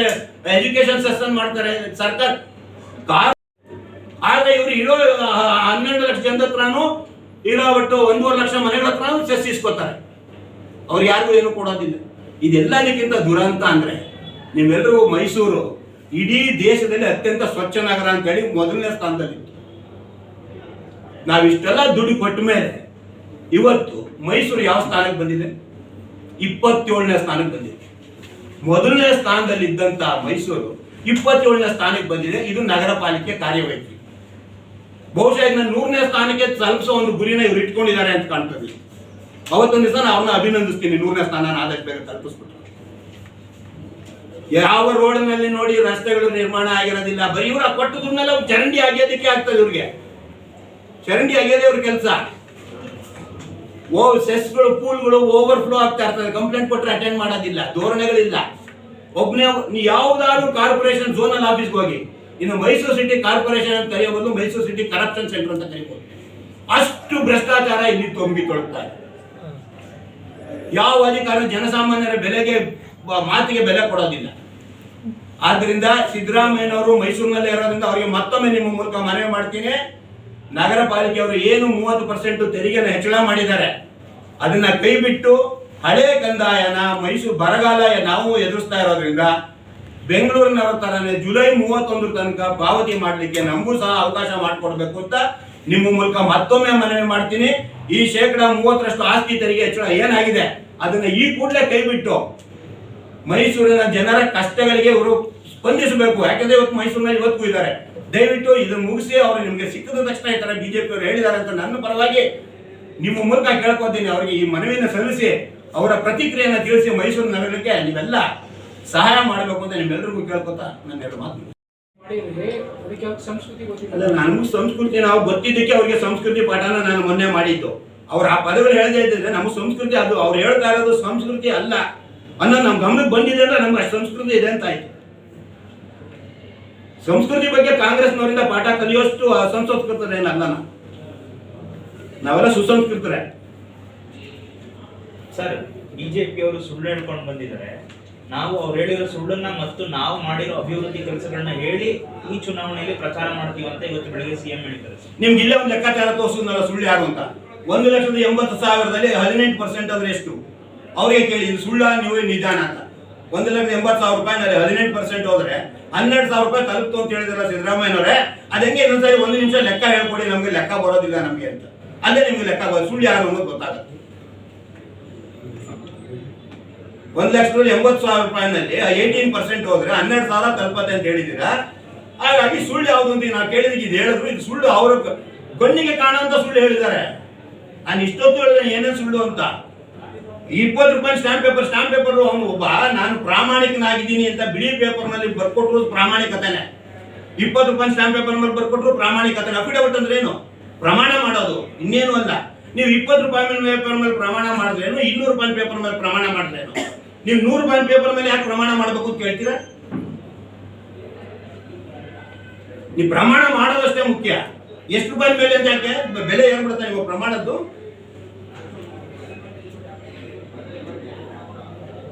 education cess ಮಾಡ್ತಾರೆ ಸರ್ಕಾರ. ಆದರೆ ಇವರು ಇರೋ ಹನ್ನೆರಡು ಲಕ್ಷ ಜನದ ಹತ್ರನೂ ಇರೋ ಒಟ್ಟು ಒಂದೂವರೆ ಲಕ್ಷ ಮನೆಗಳ ಹತ್ರನೂ ಸೆಸ್ ಇಸ್ಕೊತಾರೆ ಅವ್ರು ಯಾರಿಗೂ ಏನು ಕೊಡೋದಿಲ್ಲ. ಇದೆಲ್ಲದಕ್ಕಿಂತ ದುರಂತ ಅಂದ್ರೆ ನಿಮ್ಮೆಲ್ಲರೂ ಮೈಸೂರು ಇಡೀ ದೇಶದಲ್ಲಿ ಅತ್ಯಂತ ಸ್ವಚ್ಛ ನಗರ ಅಂತೇಳಿ ಮೊದಲನೇ ಸ್ಥಾನದಲ್ಲಿತ್ತು. ನಾವಿಷ್ಟೆಲ್ಲ ದುಡ್ಡು ಕೊಟ್ಟ ಮೇಲೆ ಇವತ್ತು ಮೈಸೂರು ಯಾವ ಸ್ಥಾನಕ್ಕೆ ಬಂದಿದೆ? ಇಪ್ಪತ್ತೇಳನೇ ಸ್ಥಾನಕ್ಕೆ ಬಂದಿದೆ. ಮೊದಲನೇ ಸ್ಥಾನದಲ್ಲಿ ಇದ್ದಂತ ಮೈಸೂರು ಇಪ್ಪತ್ತೇಳನೇ ಸ್ಥಾನಕ್ಕೆ ಬಂದಿದೆ. ಇದು ನಗರ ಪಾಲಿಕೆ ಕಾರ್ಯವೈಖರಿ. ಬಹುಶಃ ಇದನ್ನ ನೂರನೇ ಸ್ಥಾನಕ್ಕೆ ತಲುಪಿಸೋ ಒಂದು ಗುರಿನ ಇವ್ರು ಇಟ್ಕೊಂಡಿದ್ದಾರೆ ಅಂತ ಕಾಣ್ತದೆ. ಅವತ್ತೊಂದು ದಿವಸ ನಾನು ಅವ್ರನ್ನ ಅಭಿನಂದಿಸ್ತೀನಿ, ನೂರನೇ ಸ್ಥಾನ ಆದಷ್ಟು ಬೇಗ ತಲುಪಿಸ್ಬಿಟ್ರು. ಯಾವ ರೋಡ್ನಲ್ಲಿ ನೋಡಿ ರಸ್ತೆಗಳು ನಿರ್ಮಾಣ ಆಗಿರೋದಿಲ್ಲ, ಬರೀ ಇವ್ರ ಕೊಟ್ಟು ದುಡ್ಡನ್ನೆಲ್ಲ ಚರಂಡಿ ಆಗ್ಯೋದಕ್ಕೆ ಆಗ್ತದೆ ಇವ್ರಿಗೆ. ಚರಂಡಿ ಆಗ್ಯೋದೇ ಅವ್ರ ಕೆಲಸ. ಓ, ಸೆಸ್ಗಳು, ಪೂಲ್ಗಳು ಓವರ್ಫ್ಲೋ ಆಗ್ತಾ ಇರ್ತದೆ ಕಂಪ್ಲೇಂಟ್ ಕೊಟ್ಟರೆ ಅಟೆಂಡ್ ಮಾಡೋದಿಲ್ಲ, ಧೋರಣೆಗಳಿಲ್ಲ. ಒಬ್ಬನೇ ಯಾವ್ದಾದ್ರು ಕಾರ್ಪೊರೇಷನ್ ಝೋನಲ್ ಆಫೀಸ್ಗೆ ಹೋಗಿ, ಇನ್ನು ಮೈಸೂರು ಸಿಟಿ ಕಾರ್ಪೊರೇಷನ್ ಅಂತ ಕರೆಯಬಹುದು ಮೈಸೂರು ಸಿಟಿ ಕರಪ್ಷನ್ ಸೆಂಟರ್ ಅಂತ ಕರೀಬಹುದು ಅಷ್ಟು ಭ್ರಷ್ಟಾಚಾರ ಇಲ್ಲಿ ತುಂಬಿ ತೊಡಗ್ತಾ ಇದೆ. ಯಾವ ಅಧಿಕಾರಿ ಜನಸಾಮಾನ್ಯರ ಬೆಲೆಗೆ ಮಾತಿಗೆ ಬೆಲೆ ಕೊಡೋದಿಲ್ಲ. ಆದ್ರಿಂದ ಸಿದ್ದರಾಮಯ್ಯನವರು ಮೈಸೂರಿನಲ್ಲಿ ಇರೋದ್ರಿಂದ ಅವರಿಗೆ ಮತ್ತೊಮ್ಮೆ ನಿಮ್ಮ ಮೂಲಕ ಮನವಿ ಮಾಡ್ತೀನಿ. ನಗರ ಪಾಲಿಕೆಯವರು ಏನು ಮೂವತ್ತು ಪರ್ಸೆಂಟ್ ತೆರಿಗೆನ ಹೆಚ್ಚಳ ಮಾಡಿದ್ದಾರೆ, ಅದನ್ನ ಕೈಬಿಟ್ಟು ಹಳೆ ಕಂದಾಯನ, ಮೈಸೂರು ಬರಗಾಲ ನಾವು ಎದುರಿಸ್ತಾ ಇರೋದ್ರಿಂದ ಬೆಂಗಳೂರಿನವರ ತರನೇ ಜುಲೈ ಮೂವತ್ತೊಂದರ ತನಕ ಪಾವತಿ ಮಾಡಲಿಕ್ಕೆ ನಮಗೂ ಸಹ ಅವಕಾಶ ಮಾಡಿಕೊಡ್ಬೇಕು ಅಂತ ನಿಮ್ಮ ಮೂಲಕ ಮತ್ತೊಮ್ಮೆ ಮನವಿ ಮಾಡ್ತೀನಿ. ಈ ಶೇಕಡ ಮೂವತ್ತರಷ್ಟು ಆಸ್ತಿ ತೆರಿಗೆ ಹೆಚ್ಚಳ ಏನಾಗಿದೆ? ಅದನ್ನ ಈ ಕೂಡಲೇ ಕೈಬಿಟ್ಟು ಮೈಸೂರಿನ ಜನರ ಕಷ್ಟಗಳಿಗೆ ಇವರು ಸ್ಪಂದಿಸಬೇಕು. ಯಾಕಂದ್ರೆ ಇವತ್ತು ಮೈಸೂರಿನಲ್ಲಿ ಇವತ್ತು ಇದ್ದಾರೆ ದಯವಿಟ್ಟು ಇದನ್ನ ಮುಗಿಸಿ, ಅವರು ನಿಮಗೆ ಸಿಕ್ಕದ ತಕ್ಷಣ ಈ ತರ ಬಿಜೆಪಿ ಅವರು ಹೇಳಿದ್ದಾರೆ ಅಂತ ನನ್ನ ಪರವಾಗಿ ನಿಮ್ಮ ಮೂಲಕ ಕೇಳ್ಕೊತೀನಿ. ಅವರಿಗೆ ಈ ಮನವಿಯನ್ನು ಸಲ್ಲಿಸಿ, ಅವರ ಪ್ರತಿಕ್ರಿಯೆಯನ್ನು ತಿಳಿಸಿ ಮೈಸೂರು ನಗರಕ್ಕೆ ನೀವೆಲ್ಲ ಸಹಾಯ ಮಾಡಬೇಕು ಅಂತ ನಿಮ್ಮೆಲ್ಲರಿಗೂ ಕೇಳ್ಕೊತಾ ನನ್ನ ಎರಡು ಮಾತು ಅಲ್ಲ ನನಗೂ ಸಂಸ್ಕೃತಿ ನಾವು ಗೊತ್ತಿದ್ದಕ್ಕೆ ಅವ್ರಿಗೆ ಸಂಸ್ಕೃತಿ ಪಾಠನ ನಾನು ಮೊನ್ನೆ ಮಾಡಿದ್ದು. ಅವ್ರು ಆ ಪದಗಳು ಹೇಳದೇ ಇದ್ದರೆ ನಮ್ಮ ಸಂಸ್ಕೃತಿ ಅದು ಅವ್ರು ಹೇಳ್ತಾ ಇರೋದು ಸಂಸ್ಕೃತಿ ಅಲ್ಲ. ಅನ್ನೋ ನಮ್ಮ ಗಮನಕ್ಕೆ ಬಂದಿದೆ ಅಂದ್ರೆ ನಮ್ಗೆ ಅಷ್ಟು ಸಂಸ್ಕೃತಿ ಇದೆ ಅಂತ ಆಯ್ತು. ಸಂಸ್ಕೃತಿ ಬಗ್ಗೆ ಕಾಂಗ್ರೆಸ್ನವರಿಂದ ಪಾಠ ಕಲಿಯೋಷ್ಟು ಅಸಂಸ್ಕೃತರೇನಲ್ಲ ನಾವು. ನಾವೆಲ್ಲ ಸುಸಂಸ್ಕೃತರೇ. ಸರ್ ಬಿಜೆಪಿ ಅವರು ಸುಳ್ಳು ಹೇಳ್ಕೊಂಡು ಬಂದಿದ್ದಾರೆ. ನಾವು ಅವ್ರು ಹೇಳಿರೋ ಸುಳ್ಳನ್ನ ಮತ್ತು ನಾವು ಮಾಡಿರೋ ಅಭಿವೃದ್ಧಿ ಕೆಲಸಗಳನ್ನ ಹೇಳಿ ಈ ಚುನಾವಣೆಯಲ್ಲಿ ಪ್ರಚಾರ ಮಾಡ್ತೀವಿ ಅಂತ ಇವತ್ತು ಬೆಳಗ್ಗೆ ಸಿಎಂ ಹೇಳಿದ್ದಾರೆ. ನಿಮ್ಗೆ ಇಲ್ಲೇ ಒಂದು ಲೆಕ್ಕಾಚಾರ ತೋರಿಸಿದ್ನಲ್ಲ ಸುಳ್ಳು ಯಾರು ಅಂತ? ಒಂದು ಲಕ್ಷದ ಎಂಬತ್ತು ಸಾವಿರದಲ್ಲಿ ಹದಿನೆಂಟು ಪರ್ಸೆಂಟ್ ಅಂದ್ರೆ ಎಷ್ಟು? ಅವ್ರಿಗೆ ಕೇಳಿ, ಇದು ಸುಳ್ಳ, ನೀವು ನಿಧಾನ ಅಂತ. ಒಂದು ಲಕ್ಷದ ಎಂಬತ್ತು ಸಾವಿರ ರೂಪಾಯಿನಲ್ಲಿ ಹದಿನೆಂಟು ಪರ್ಸೆಂಟ್ ಹೋದ್ರೆ, ಹನ್ನೆರಡು ಸಾವಿರ ರೂಪಾಯಿ ತಲುಪ್ತು ಅಂತ ಹೇಳಿದ್ರಲ್ಲ ಸಿದ್ದರಾಮಯ್ಯನವರೇ ಅದಂಗೆ ಇನ್ನೊಂದ್ಸರಿ ಒಂದು ನಿಮಿಷ ಲೆಕ್ಕ ಹೇಳ್ಕೊಡಿ, ನಮಗೆ ಲೆಕ್ಕ ಬರೋದಿಲ್ಲ ನಮಗೆ ಅಂತ. ಅಲ್ಲೇ ನಿಮ್ಗೆ ಲೆಕ್ಕ ಬರೋದು ಸುಳ್ಳು ಯಾರು ಅನ್ನೋದು ಗೊತ್ತಾಗುತ್ತೆ. ಒಂದ್ ಲಕ್ಷದಲ್ಲಿ ಎಂಬತ್ತು ಸಾವಿರ ರೂಪಾಯಿನಲ್ಲಿ ಏಯ್ಟೀನ್ ಪರ್ಸೆಂಟ್ ಹೋದ್ರೆ ಹನ್ನೆರಡು ಸಾವಿರ ತಲುಪತ್ತೆ ಅಂತ ಹೇಳಿದ್ದೀರಾ? ಹಾಗಾಗಿ ಸುಳ್ಳು ಯಾವುದು ಅಂತ ನಾವು ಕೇಳಿದಕ್ಕೆ ಇದು ಹೇಳಿದ್ರು. ಇದು ಸುಳ್ಳು ಅವರ ಕಣ್ಣಿಗೆ ಕಾಣುವಂತ ಸುಳ್ಳು ಹೇಳಿದ್ದಾರೆ. ನಾನು ಇಷ್ಟೊತ್ತು ಹೇಳಿದ್ರೆ ಏನೇನು ಸುಳ್ಳು ಅಂತ? ಇಪ್ಪತ್ತು ರೂಪಾಯಿ ಸ್ಟಾಂಪ್ ಪೇಪರ್ ಸ್ಟಾಂಪ್ ಪೇಪರ್ ಒಬ್ಬ, ನಾನು ಪ್ರಾಮಾಣಿಕನಾಗಿದ್ದೀನಿ ಅಂತ ಬಿಳಿ ಪೇಪರ್ನಲ್ಲಿ ಬರ್ಕೊಟ್ರು ಪ್ರಾಮಾಣಿಕತೆನೆ. ಇಪ್ಪತ್ತು ರೂಪಾಯಿ ಸ್ಟಾಂಪ್ ಪೇಪರ್ ಮೇಲೆ ಬರ್ಕೊಟ್ರು ಪ್ರಾಮಾಣಿಕತೆ ಅಫಿಡವಿಟ್ ಅಂದ್ರೆ ಏನು? ಪ್ರಮಾಣ ಮಾಡೋದು. ಇನ್ನೇನು ಅಲ್ಲ. ನೀವು ಇಪ್ಪತ್ತು ರೂಪಾಯಿ ಪೇಪರ್ ಮೇಲೆ ಪ್ರಮಾಣ ಮಾಡಿದ್ರೇನು ಇನ್ನೂರು ರೂಪಾಯಿ ಪೇಪರ್ ಮೇಲೆ ಪ್ರಮಾಣ ಮಾಡಿದ್ರೇನು ನೀವು ನೂರು ರೂಪಾಯಿ ಪೇಪರ್ ಮೇಲೆ ಯಾಕೆ ಪ್ರಮಾಣ ಮಾಡಬೇಕು ಅಂತ ಕೇಳ್ತೀರಾ? ನೀವು ಪ್ರಮಾಣ ಮಾಡೋದಷ್ಟೇ ಮುಖ್ಯ. ಎಷ್ಟು ರೂಪಾಯಿ ಮೇಲೆ ಅಂತ ಯಾಕೆ? ಬೆಲೆ ಏರ್ಬಿಡುತ್ತೆ ನೀವು ಪ್ರಮಾಣದ್ದು?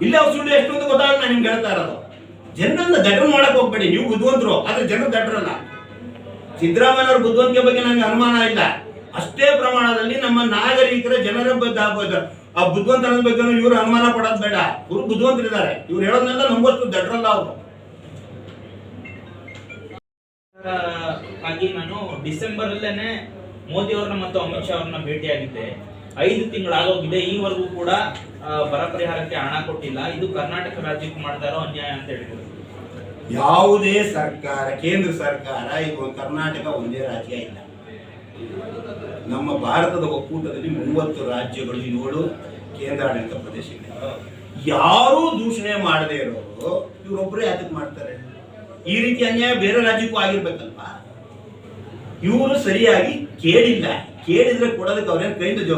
ಇಲ್ಲ ಅವ್ರು ಸುಳ್ಳು ಎಷ್ಟು ಅಂತ ಗೊತ್ತಾಗ ನಾನು ನಿಮ್ಗೆ ಹೇಳ್ತಾ ಇರೋದು. ಜನರನ್ನ ದಡ್ರು ಮಾಡಕ್ ಹೋಗ್ಬೇಡಿ, ನೀವು ಬುದ್ಧಿವಂತರು. ಆದ್ರೆ ಜನರು ದಡ್ರಲ್ಲ. ಸಿದ್ದರಾಮಯ್ಯವ್ರ ಬುದ್ಧಿವಂತಿಕೆ ಬಗ್ಗೆ ನನಗೆ ಅನುಮಾನ ಇಲ್ಲ. ಅಷ್ಟೇ ಪ್ರಮಾಣದಲ್ಲಿ ನಮ್ಮ ನಾಗರಿಕರ ಜನರ ಆ ಬುದ್ಧಿವಂತನ ಬಗ್ಗೆ ಇವರು ಅನುಮಾನ ಪಡೋದು ಬೇಡ. ಇವರು ಬುದ್ಧಿವಂತರಿದ್ದಾರೆ. ಇವ್ರು ಹೇಳೋದ್ನೆಲ್ಲ ನಂಬೋಷ್ಟು ದಡ್ರಲ್ಲ ಅವರು. ಹಾಗೆ ಆಗಿ ನಾನು ಡಿಸೆಂಬರ್ ಅಲ್ಲೇನೆ ಮೋದಿ ಅವ್ರನ್ನ ಮತ್ತು ಅಮಿತ್ ಶಾ ಅವ್ರನ್ನ ಭೇಟಿಯಾಗಿದ್ದೆ. ಐದು ತಿಂಗಳಾಗೋಗಿದೆ. ಈವರೆಗೂ ಕೂಡ ಬರ ಪರಿಹಾರಕ್ಕೆ ಹಣ ಕೊಟ್ಟಿಲ್ಲ. ಇದು ಕರ್ನಾಟಕ ರಾಜ್ಯಕ್ಕೆ ಮಾಡ್ತಾರೋ ಅನ್ಯಾಯ ಅಂತ ಹೇಳಿದ್ರು ಯಾವುದೇ ಸರ್ಕಾರ ಕೇಂದ್ರ ಸರ್ಕಾರ ಇದು ಕರ್ನಾಟಕ ಒಂದೇ ರಾಜ್ಯ ಇಲ್ಲ. ನಮ್ಮ ಭಾರತದ ಒಕ್ಕೂಟದಲ್ಲಿ ಮೂವತ್ತು ರಾಜ್ಯಗಳು ಏಳು ಕೇಂದ್ರಾಡಳಿತ ಪ್ರದೇಶಗಳು ಯಾರೂ ದೂಷಣೆ ಮಾಡದೇ ಇರೋರು ಇವರೊಬ್ಬರೇ ಯಾತಕ್ಕೆ ಮಾಡ್ತಾರೆ? ಈ ರೀತಿ ಅನ್ಯಾಯ ಬೇರೆ ರಾಜ್ಯಕ್ಕೂ ಆಗಿರ್ಬೇಕಲ್ವಾ? ಇವರು ಸರಿಯಾಗಿ ಕೇಳಿಲ್ಲ. ಕೇಳಿದ್ರೆ ಕೊಡೋದಕ್ಕೆ ಅವ್ರೇನು ಕೈಯಿಂದ ಜೋ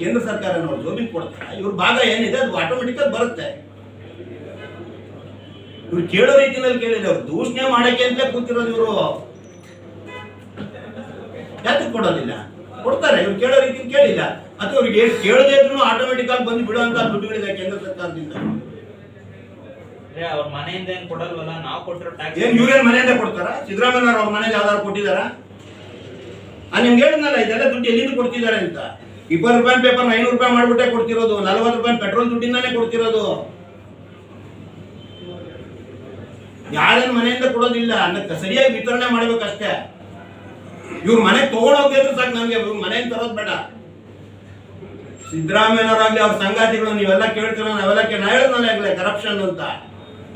ಕೇಂದ್ರ ಸರ್ಕಾರ ಜೋಬಿಗೆ ಕೊಡ್ತಾರೆ? ಇವ್ರ ಭಾಗ ಏನಿದೆ ಅದು ಆಟೋಮೆಟಿಕ್ ಬರುತ್ತೆ. ಇವ್ರು ಕೇಳೋ ರೀತಿನಲ್ಲಿ ಕೇಳಿಲ್ಲ ಅವ್ರು ದೂಷಣೆ ಮಾಡಕ್ಕೆ ಅಂತಲೇ ಕೂತಿರೋದು ಇವರು. ಯಾತಕ್ಕೆ ಕೊಡೋದಿಲ್ಲ? ಕೊಡ್ತಾರೆ ಇವ್ರು ಕೇಳೋ ರೀತಿ ಕೇಳಿಲ್ಲ. ಅದು ಅವ್ರಿಗೆ ಕೇಳದೇ ಇದ್ರು ಆಟೋಮೆಟಿಕ್ ಆಗಿ ಬಂದು ಬಿಡುವಂತ ದುಡ್ಡುಗಳಿದೆ ಕೇಂದ್ರ ಸರ್ಕಾರದಿಂದ. ಅವ್ರ ಮನೆಯಿಂದ ಏನ್ ಕೊಡಲ್ವಲ್ಲ ನಾವು ಕೊಟ್ಟಿರೋ ಏನ್ ಟ್ಯಾಕ್ಸ್ ಇವ್ರೇನ್ ಮನೆಯಿಂದ ಕೊಡ್ತಾರ? ಸಿದ್ದರಾಮಯ್ಯ ಅವ್ರ ಮನೆಗೆ ಯಾವ್ದಾರು ಕೊಟ್ಟಿದಾರ? ಆ ನಿಮ್ಗೆ ಹೇಳಿದ್ನಲ್ಲ ಇದೆಲ್ಲ ದುಡ್ಡು ಎಲ್ಲಿಂದ ಕೊಡ್ತಿದ್ದಾರೆ ಅಂತ. ಇಪ್ಪತ್ತು ರೂಪಾಯಿ ಪೇಪರ್ ಐನೂರು ರೂಪಾಯಿ ಮಾಡ್ಬಿಟ್ಟೆ ಕೊಡ್ತಿರೋದು ನಲವತ್ತು ರೂಪಾಯಿ ಪೆಟ್ರೋಲ್ ದುಡ್ಡಿಂದಾನೇ ಕೊಡ್ತಿರೋದು. ಯಾರೇನು ಮನೆಯಿಂದ ಕೊಡೋದಿಲ್ಲ ಅನ್ನಕ್ಕೆ ಸರಿಯಾಗಿ ವಿತರಣೆ ಮಾಡ್ಬೇಕಷ್ಟೇ. ಇವ್ರ ಮನೆ ತಗೊಂಡೋಗಿದ್ರು ಸಾಕು ನಮ್ಗೆ ಇವ್ರ ಮನೆ ತರೋದ್ ಬೇಡ. ಸಿದ್ದರಾಮಯ್ಯನವರಾಗ್ಲಿ ಅವ್ರ ಸಂಗಾತಿಗಳು ನೀವೆಲ್ಲ ಕೇಳ್ತೀರ ನಾವೆಲ್ಲ ಕೇಳಿ ನಾ ಹೇಳಿದ್ನಲ್ಲ ಈಗಲೇ ಕರಪ್ಷನ್ ಅಂತ.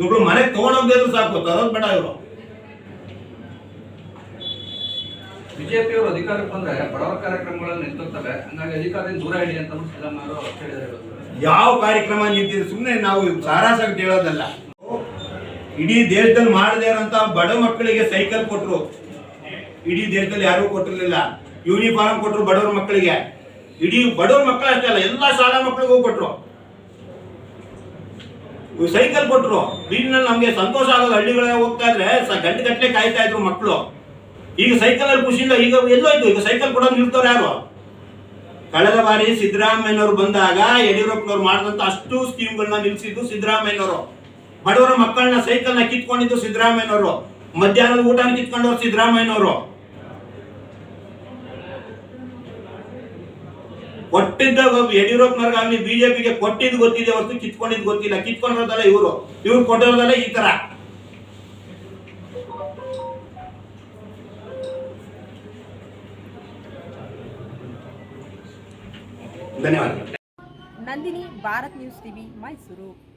ಇವ್ರು ಮನೆ ತಗೊಂಡೋಗ್ತಿದ್ರು ಸಾಕು ತರೋದು ಬೇಡ ಇವರು. ಬಿಜೆಪಿಯವರು ಅಧಿಕಾರಕ್ಕೆ ಬಂದ್ರೆ ಬಡವರ ಕಾರ್ಯಕ್ರಮಗಳನ್ನು ನಿಂತಿರ್ತವೆ ಹಂಗಾಗಿ ಅಧಿಕಾರದಿಂದ ದೂರ ಇಡಿ ಅಂತ ಸಿದ್ದರಾಮಯ್ಯವರು ಹೇಳಿದ್ರು ಯಾವ ಕಾರ್ಯಕ್ರಮ ನಿಂತಿದೆ ಸುಮ್ಮನೆ ನಾವು ಸಾರಾಸಗಟ್ಟು ಹೇಳೋದಲ್ಲ. ಇಡೀ ದೇಶದಲ್ಲಿ ಮಾಡದೇ ಇರೋಂತ ಬಡ ಮಕ್ಕಳಿಗೆ ಸೈಕಲ್ ಕೊಟ್ರು. ಇಡೀ ದೇಶದಲ್ಲಿ ಯಾರು ಕೊಟ್ಟಿರಲಿಲ್ಲ. ಯೂನಿಫಾರ್ಮ್ ಕೊಟ್ಟರು ಬಡವ್ರ ಮಕ್ಕಳಿಗೆ. ಇಡೀ ಬಡವ್ರ ಮಕ್ಕಳು ಅಷ್ಟೇ ಅಲ್ಲ, ಎಲ್ಲಾ ಶಾಲಾ ಮಕ್ಕಳಿಗೂ ಕೊಟ್ಟರು ಸೈಕಲ್ ಕೊಟ್ಟರು ಬೀದಿನಲ್ಲಿ ನಮಗೆ ಸಂತೋಷ ಆಗೋದು ಹಳ್ಳಿಗಳೇ ಹೋಗ್ತಾ ಇದ್ರೆ ಗಂಟೆ ಗಟ್ಟಲೆ ಕಾಯ್ತಾ ಇದ್ರು ಮಕ್ಕಳು ಈಗ ಸೈಕಲ್ ಅಲ್ಲಿ ಖುಷಿ ಇಲ್ಲ ಈಗ ಎಲ್ಲೋಯ್ತು, ಈಗ ಸೈಕಲ್ ಕೊಡೋದು ನಿಲ್ತವ್ರು ಯಾರು? ಕಳೆದ ಬಾರಿ ಸಿದ್ದರಾಮಯ್ಯನವರು ಬಂದಾಗ ಯಡಿಯೂರಪ್ಪನವ್ರು ಮಾಡಿದಂತ ಅಷ್ಟು ಸ್ಕೀಮ್ಗಳನ್ನ ನಿಲ್ಸಿದ್ದು ಸಿದ್ದರಾಮಯ್ಯನವರು. ಬಡವರ ಮಕ್ಕಳನ್ನ ಸೈಕಲ್ನ ಕಿತ್ಕೊಂಡಿದ್ದು ಸಿದ್ದರಾಮಯ್ಯನವರು. ಮಧ್ಯಾಹ್ನದ ಊಟನ ಕಿತ್ಕೊಂಡವ್ರು ಸಿದ್ದರಾಮಯ್ಯನವರು. ಕೊಟ್ಟಿದ್ದ ಯಡಿಯೂರಪ್ಪನವ್ರಿಗಾಗ್ಲಿ ಬಿಜೆಪಿಗೆ ಕೊಟ್ಟಿದ್ದು ಗೊತ್ತಿದೆ, ಹೊರತು ಕಿತ್ಕೊಂಡಿದ್ದು ಗೊತ್ತಿಲ್ಲ. ಕಿತ್ಕೊಂಡಿರೋದಲ್ಲ ಇವರು. ಇವ್ರು ಕೊಟ್ಟಿರೋದಲ್ಲ ಈ ತರ. ಧನ್ಯವಾದಗಳು. Nandini, Bharat news TV, Mysuru.